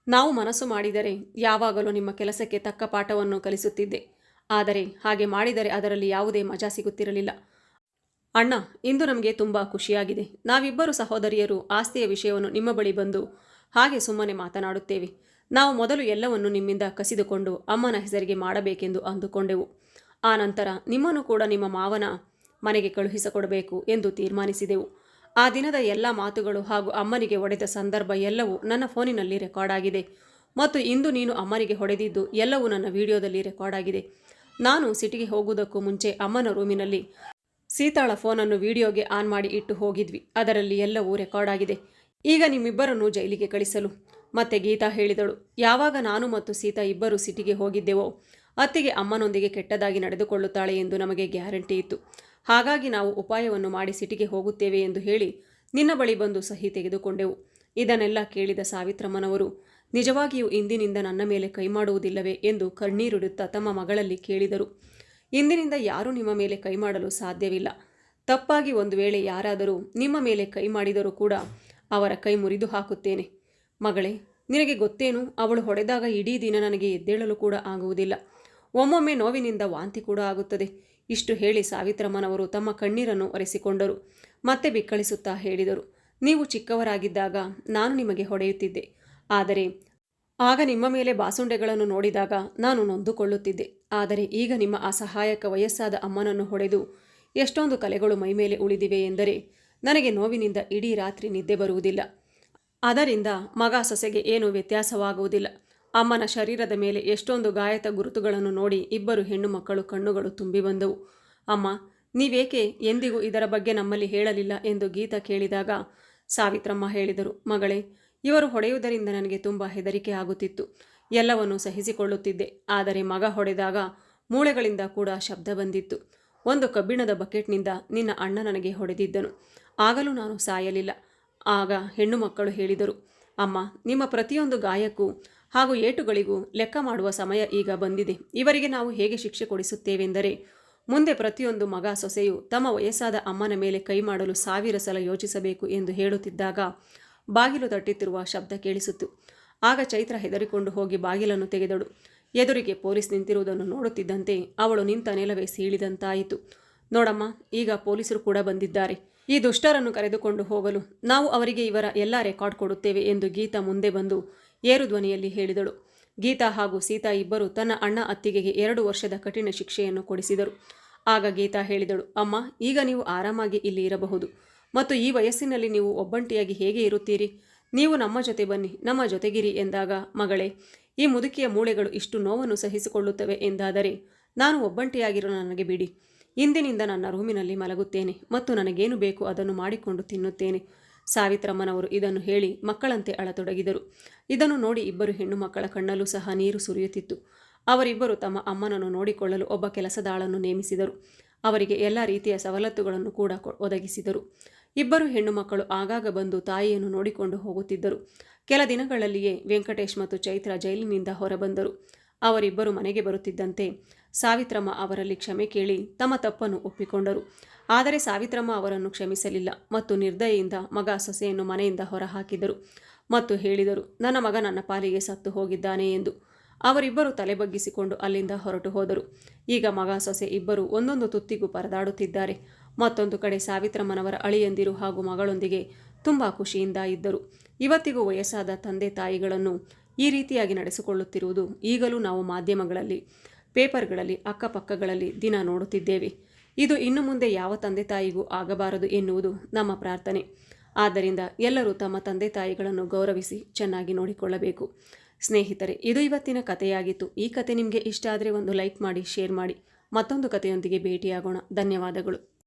ನಾವು ಮನಸ್ಸು ಮಾಡಿದರೆ ಯಾವಾಗಲೂ ನಿಮ್ಮ ಕೆಲಸಕ್ಕೆ ತಕ್ಕ ಪಾಠವನ್ನು ಕಲಿಸುತ್ತಿದ್ದೆ. ಆದರೆ ಹಾಗೆ ಮಾಡಿದರೆ ಅದರಲ್ಲಿ ಯಾವುದೇ ಮಜಾ ಸಿಗುತ್ತಿರಲಿಲ್ಲ. ಅಣ್ಣ, ಇಂದು ನಮಗೆ ತುಂಬ ಖುಷಿಯಾಗಿದೆ. ನಾವಿಬ್ಬರು ಸಹೋದರಿಯರು ಆಸ್ತಿಯ ವಿಷಯವನ್ನು ನಿಮ್ಮ ಬಳಿ ಬಂದು ಹಾಗೆ ಸುಮ್ಮನೆ ಮಾತನಾಡುತ್ತೇವೆ. ನಾವು ಮೊದಲು ಎಲ್ಲವನ್ನು ನಿಮ್ಮಿಂದ ಕಸಿದುಕೊಂಡು ಅಮ್ಮನ ಹೆಸರಿಗೆ ಮಾಡಬೇಕೆಂದು ಅಂದುಕೊಂಡೆವು. ಆ ನಂತರ ನಿಮ್ಮನ್ನು ಕೂಡ ನಿಮ್ಮ ಮಾವನ ಮನೆಗೆ ಕಳುಹಿಸಿಕೊಡಬೇಕು ಎಂದು ತೀರ್ಮಾನಿಸಿದೆವು. ಆ ದಿನದ ಎಲ್ಲ ಮಾತುಗಳು ಹಾಗೂ ಅಮ್ಮನಿಗೆ ಒಡೆದ ಸಂದರ್ಭ ಎಲ್ಲವೂ ನನ್ನ ಫೋನಿನಲ್ಲಿ ರೆಕಾರ್ಡ್ ಆಗಿದೆ. ಮತ್ತು ಇಂದು ನೀನು ಅಮ್ಮನಿಗೆ ಹೊಡೆದಿದ್ದು ಎಲ್ಲವೂ ನನ್ನ ವಿಡಿಯೋದಲ್ಲಿ ರೆಕಾರ್ಡ್ ಆಗಿದೆ. ನಾನು ಸಿಟಿಗೆ ಹೋಗುವುದಕ್ಕೂ ಮುಂಚೆ ಅಮ್ಮನ ರೂಮಿನಲ್ಲಿ ಸೀತಾಳ ಫೋನನ್ನು ವಿಡಿಯೋಗೆ ಆನ್ ಮಾಡಿ ಇಟ್ಟು ಹೋಗಿದ್ವಿ. ಅದರಲ್ಲಿ ಎಲ್ಲವೂ ರೆಕಾರ್ಡ್ ಆಗಿದೆ. ಈಗ ನಿಮ್ಮಿಬ್ಬರನ್ನು ಜೈಲಿಗೆ ಕಳಿಸಲು ಮತ್ತೆ ಗೀತಾ ಹೇಳಿದಳು, ಯಾವಾಗ ನಾನು ಮತ್ತು ಸೀತಾ ಇಬ್ಬರು ಸಿಟಿಗೆ ಹೋಗಿದ್ದೆವೋ, ಅತ್ತಿಗೆ ಅಮ್ಮನೊಂದಿಗೆ ಕೆಟ್ಟದಾಗಿ ನಡೆದುಕೊಳ್ಳುತ್ತಾಳೆ ಎಂದು ನಮಗೆ ಗ್ಯಾರಂಟಿ ಇತ್ತು. ಹಾಗಾಗಿ ನಾವು ಉಪಾಯವನ್ನು ಮಾಡಿ ಸಿಟಿಗೆ ಹೋಗುತ್ತೇವೆ ಎಂದು ಹೇಳಿ ನಿನ್ನ ಬಳಿ ಬಂದು ಸಹಿ ತೆಗೆದುಕೊಂಡೆವು. ಇದನ್ನೆಲ್ಲ ಕೇಳಿದ ಸಾವಿತ್ರಮ್ಮನವರು, ನಿಜವಾಗಿಯೂ ಇಂದಿನಿಂದ ನನ್ನ ಮೇಲೆ ಕೈ ಮಾಡುವುದಿಲ್ಲವೇ? ಎಂದು ಕಣ್ಣೀರುಡುತ್ತಾ ತಮ್ಮ ಮಗಳಲ್ಲಿ ಕೇಳಿದರು. ಇಂದಿನಿಂದ ಯಾರೂ ನಿಮ್ಮ ಮೇಲೆ ಕೈ ಮಾಡಲು ಸಾಧ್ಯವಿಲ್ಲ. ತಪ್ಪಾಗಿ ಒಂದು ವೇಳೆ ಯಾರಾದರೂ ನಿಮ್ಮ ಮೇಲೆ ಕೈ ಮಾಡಿದರೂ ಕೂಡ ಅವರ ಕೈ ಮುರಿದು ಹಾಕುತ್ತೇನೆ. ಮಗಳೇ, ನಿನಗೆ ಗೊತ್ತೇನು? ಅವಳು ಹೊಡೆದಾಗ ಇಡೀ ದಿನ ನನಗೆ ಎದ್ದೇಳಲು ಕೂಡ ಆಗುವುದಿಲ್ಲ. ಒಮ್ಮೊಮ್ಮೆ ನೋವಿನಿಂದ ವಾಂತಿ ಕೂಡ ಆಗುತ್ತದೆ. ಇಷ್ಟು ಹೇಳಿ ಸಾವಿತ್ರಮ್ಮನವರು ತಮ್ಮ ಕಣ್ಣೀರನ್ನು ಒರೆಸಿಕೊಂಡರು. ಮತ್ತೆ ಬಿಕ್ಕಳಿಸುತ್ತಾ ಹೇಳಿದರು, ನೀವು ಚಿಕ್ಕವರಾಗಿದ್ದಾಗ ನಾನು ನಿಮಗೆ ಹೊಡೆಯುತ್ತಿದ್ದೆ. ಆದರೆ ಆಗ ನಿಮ್ಮ ಮೇಲೆ ಬಾಸುಂಡೆಗಳನ್ನು ನೋಡಿದಾಗ ನಾನು ನೊಂದುಕೊಳ್ಳುತ್ತಿದ್ದೆ. ಆದರೆ ಈಗ ನಿಮ್ಮ ಅಸಹಾಯಕ ವಯಸ್ಸಾದ ಅಮ್ಮನನ್ನು ಹೊಡೆದು ಎಷ್ಟೊಂದು ಕಲೆಗಳು ಮೈಮೇಲೆ ಉಳಿದಿವೆ ಎಂದರೆ ನನಗೆ ನೋವಿನಿಂದ ಇಡೀ ರಾತ್ರಿ ನಿದ್ದೆ ಬರುವುದಿಲ್ಲ. ಅದರಿಂದ ಮಗ ಸೊಸೆಗೆ ಏನೂ ವ್ಯತ್ಯಾಸವಾಗುವುದಿಲ್ಲ. ಅಮ್ಮನ ಶರೀರದ ಮೇಲೆ ಎಷ್ಟೊಂದು ಗಾಯತ ಗುರುತುಗಳನ್ನು ನೋಡಿ ಇಬ್ಬರು ಹೆಣ್ಣು ಮಕ್ಕಳು ಕಣ್ಣುಗಳು ತುಂಬಿ ಬಂದವು. ಅಮ್ಮ, ನೀವೇಕೆ ಎಂದಿಗೂ ಇದರ ಬಗ್ಗೆ ನಮ್ಮಲ್ಲಿ ಹೇಳಲಿಲ್ಲ ಎಂದು ಗೀತಾ ಕೇಳಿದಾಗ ಸಾವಿತ್ರಮ್ಮ ಹೇಳಿದರು, ಮಗಳೇ, ಇವರು ಹೊಡೆಯುವುದರಿಂದ ನನಗೆ ತುಂಬ ಹೆದರಿಕೆ ಆಗುತ್ತಿತ್ತು. ಎಲ್ಲವನ್ನು ಸಹಿಸಿಕೊಳ್ಳುತ್ತಿದ್ದೆ. ಆದರೆ ಮಗ ಹೊಡೆದಾಗ ಮೂಳೆಗಳಿಂದ ಕೂಡ ಶಬ್ದ ಬಂದಿತ್ತು. ಒಂದು ಕಬ್ಬಿಣದ ಬಕೆಟ್ನಿಂದ ನಿನ್ನ ಅಣ್ಣ ನನಗೆ ಹೊಡೆದಿದ್ದನು. ಆಗಲೂ ನಾನು ಸಾಯಲಿಲ್ಲ. ಆಗ ಹೆಣ್ಣು ಮಕ್ಕಳು ಹೇಳಿದರು, ಅಮ್ಮ, ನಿಮ್ಮ ಪ್ರತಿಯೊಂದು ಗಾಯಕ್ಕೂ ಹಾಗೂ ಏಟುಗಳಿಗೂ ಲೆಕ್ಕ ಮಾಡುವ ಸಮಯ ಈಗ ಬಂದಿದೆ. ಇವರಿಗೆ ನಾವು ಹೇಗೆ ಶಿಕ್ಷೆ ಕೊಡಿಸುತ್ತೇವೆಂದರೆ, ಮುಂದೆ ಪ್ರತಿಯೊಂದು ಮಗ ಸೊಸೆಯು ತಮ್ಮ ವಯಸ್ಸಾದ ಅಮ್ಮನ ಮೇಲೆ ಕೈ ಮಾಡಲು ಸಾವಿರ ಸಲ ಯೋಚಿಸಬೇಕು ಎಂದು ಹೇಳುತ್ತಿದ್ದಾಗ ಬಾಗಿಲು ತಟ್ಟುತ್ತಿರುವ ಶಬ್ದ ಕೇಳಿಸಿತು ಆಗ ಚೈತ್ರ ಹೆದರಿಕೊಂಡು ಹೋಗಿ ಬಾಗಿಲನ್ನು ತೆಗೆದಳು. ಎದುರಿಗೆ ಪೊಲೀಸ್ ನಿಂತಿರುವುದನ್ನು ನೋಡುತ್ತಿದ್ದಂತೆ ಅವಳು ನಿಂತ ನೆಲವೇ ಸೀಳಿದಂತಾಯಿತು. ನೋಡಮ್ಮ, ಈಗ ಪೊಲೀಸರು ಕೂಡ ಬಂದಿದ್ದಾರೆ. ಈ ದುಷ್ಟರನ್ನು ಕರೆದುಕೊಂಡು ಹೋಗಲು ನಾವು ಅವರಿಗೆ ಇವರ ಎಲ್ಲ ರೆಕಾರ್ಡ್ ಕೊಡುತ್ತೇವೆ ಎಂದು ಗೀತಾ ಮುಂದೆ ಬಂದು ಏರು ಧ್ವನಿಯಲ್ಲಿ ಹೇಳಿದಳು. ಗೀತಾ ಹಾಗೂ ಸೀತಾ ಇಬ್ಬರು ತನ್ನ ಅಣ್ಣ ಅತ್ತಿಗೆಗೆ ಎರಡು ವರ್ಷದ ಕಠಿಣ ಶಿಕ್ಷೆಯನ್ನು ಕೊಡಿಸಿದರು. ಆಗ ಗೀತಾ ಹೇಳಿದಳು, ಅಮ್ಮ, ಈಗ ನೀವು ಆರಾಮಾಗಿ ಇಲ್ಲಿ ಇರಬಹುದು. ಮತ್ತು ಈ ವಯಸ್ಸಿನಲ್ಲಿ ನೀವು ಒಬ್ಬಂಟಿಯಾಗಿ ಹೇಗೆ ಇರುತ್ತೀರಿ? ನೀವು ನಮ್ಮ ಜೊತೆ ಬನ್ನಿ, ನಮ್ಮ ಜೊತೆಗಿರಿ ಎಂದಾಗ, ಮಗಳೇ, ಈ ಮುದುಕಿಯ ಮೂಳೆಗಳು ಇಷ್ಟು ನೋವನ್ನು ಸಹಿಸಿಕೊಳ್ಳುತ್ತವೆ ಎಂದಾದರೆ, ನಾನು ಒಬ್ಬಂಟಿಯಾಗಿರೋ ನನಗೆ ಬಿಡಿ. ಇಂದಿನಿಂದ ನನ್ನ ರೂಮಿನಲ್ಲಿ ಮಲಗುತ್ತೇನೆ ಮತ್ತು ನನಗೇನು ಬೇಕು ಅದನ್ನು ಮಾಡಿಕೊಂಡು ತಿನ್ನುತ್ತೇನೆ. ಸಾವಿತ್ರಮ್ಮನವರು ಇದನ್ನು ಹೇಳಿ ಮಕ್ಕಳಂತೆ ಅಳತೊಡಗಿದರು. ಇದನ್ನು ನೋಡಿ ಇಬ್ಬರು ಹೆಣ್ಣು ಮಕ್ಕಳ ಕಣ್ಣಲ್ಲೂ ಸಹ ನೀರು ಸುರಿಯುತ್ತಿತ್ತು. ಅವರಿಬ್ಬರು ತಮ್ಮ ಅಮ್ಮನನ್ನು ನೋಡಿಕೊಳ್ಳಲು ಒಬ್ಬ ಕೆಲಸದಾಳನ್ನು ನೇಮಿಸಿದರು. ಅವರಿಗೆ ಎಲ್ಲ ರೀತಿಯ ಸವಲತ್ತುಗಳನ್ನು ಕೂಡ ಒದಗಿಸಿದರು. ಇಬ್ಬರು ಹೆಣ್ಣು ಮಕ್ಕಳು ಆಗಾಗ ಬಂದು ತಾಯಿಯನ್ನು ನೋಡಿಕೊಂಡು ಹೋಗುತ್ತಿದ್ದರು. ಕೆಲ ದಿನಗಳಲ್ಲಿಯೇ ವೆಂಕಟೇಶ್ ಮತ್ತು ಚೈತ್ರ ಜೈಲಿನಿಂದ ಹೊರಬಂದರು. ಅವರಿಬ್ಬರು ಮನೆಗೆ ಬರುತ್ತಿದ್ದಂತೆ ಸಾವಿತ್ರಮ್ಮ ಅವರಲ್ಲಿ ಕ್ಷಮೆ ಕೇಳಿ ತಮ್ಮ ತಪ್ಪನ್ನು ಒಪ್ಪಿಕೊಂಡರು. ಆದರೆ ಸಾವಿತ್ರಮ್ಮ ಅವರನ್ನು ಕ್ಷಮಿಸಲಿಲ್ಲ ಮತ್ತು ನಿರ್ದಯೆಯಿಂದ ಮಗ ಸೊಸೆಯನ್ನು ಮನೆಯಿಂದ ಹೊರಹಾಕಿದರು ಮತ್ತು ಹೇಳಿದರು, ನನ್ನ ಮಗ ನನ್ನ ಪಾಲಿಗೆ ಸತ್ತು ಹೋಗಿದ್ದಾನೆ ಎಂದು. ಅವರಿಬ್ಬರು ತಲೆ ಬಗ್ಗಿಸಿಕೊಂಡು ಅಲ್ಲಿಂದ ಹೊರಟು ಹೋದರು. ಈಗ ಮಗ ಸೊಸೆ ಇಬ್ಬರು ಒಂದೊಂದು ತುತ್ತಿಗೂ ಪರದಾಡುತ್ತಿದ್ದಾರೆ. ಮತ್ತೊಂದು ಕಡೆ ಸಾವಿತ್ರಮ್ಮನವರ ಅಳಿಯಂದಿರು ಹಾಗೂ ಮಗಳೊಂದಿಗೆ ತುಂಬ ಖುಷಿಯಿಂದ ಇದ್ದರು. ಇವತ್ತಿಗೂ ವಯಸ್ಸಾದ ತಂದೆ ತಾಯಿಗಳನ್ನು ಈ ರೀತಿಯಾಗಿ ನಡೆಸಿಕೊಳ್ಳುತ್ತಿರುವುದು ಈಗಲೂ ನಾವು ಮಾಧ್ಯಮಗಳಲ್ಲಿ ಪೇಪರ್ಗಳಲ್ಲಿ, ಅಕ್ಕಪಕ್ಕಗಳಲ್ಲಿ ದಿನ ನೋಡುತ್ತಿದ್ದೇವೆ. ಇದು ಇನ್ನು ಮುಂದೆ ಯಾವ ತಂದೆ ತಾಯಿಗೂ ಆಗಬಾರದು ಎನ್ನುವುದು ನಮ್ಮ ಪ್ರಾರ್ಥನೆ. ಆದ್ದರಿಂದ ಎಲ್ಲರೂ ತಮ್ಮ ತಂದೆ ತಾಯಿಗಳನ್ನು ಗೌರವಿಸಿ ಚೆನ್ನಾಗಿ ನೋಡಿಕೊಳ್ಳಬೇಕು. ಸ್ನೇಹಿತರೆ, ಇದು ಇವತ್ತಿನ ಕಥೆಯಾಗಿತ್ತು. ಈ ಕತೆ ನಿಮಗೆ ಇಷ್ಟ ಆದರೆ ಒಂದು ಲೈಕ್ ಮಾಡಿ, ಶೇರ್ ಮಾಡಿ. ಮತ್ತೊಂದು ಕಥೆಯೊಂದಿಗೆ ಭೇಟಿಯಾಗೋಣ. ಧನ್ಯವಾದಗಳು.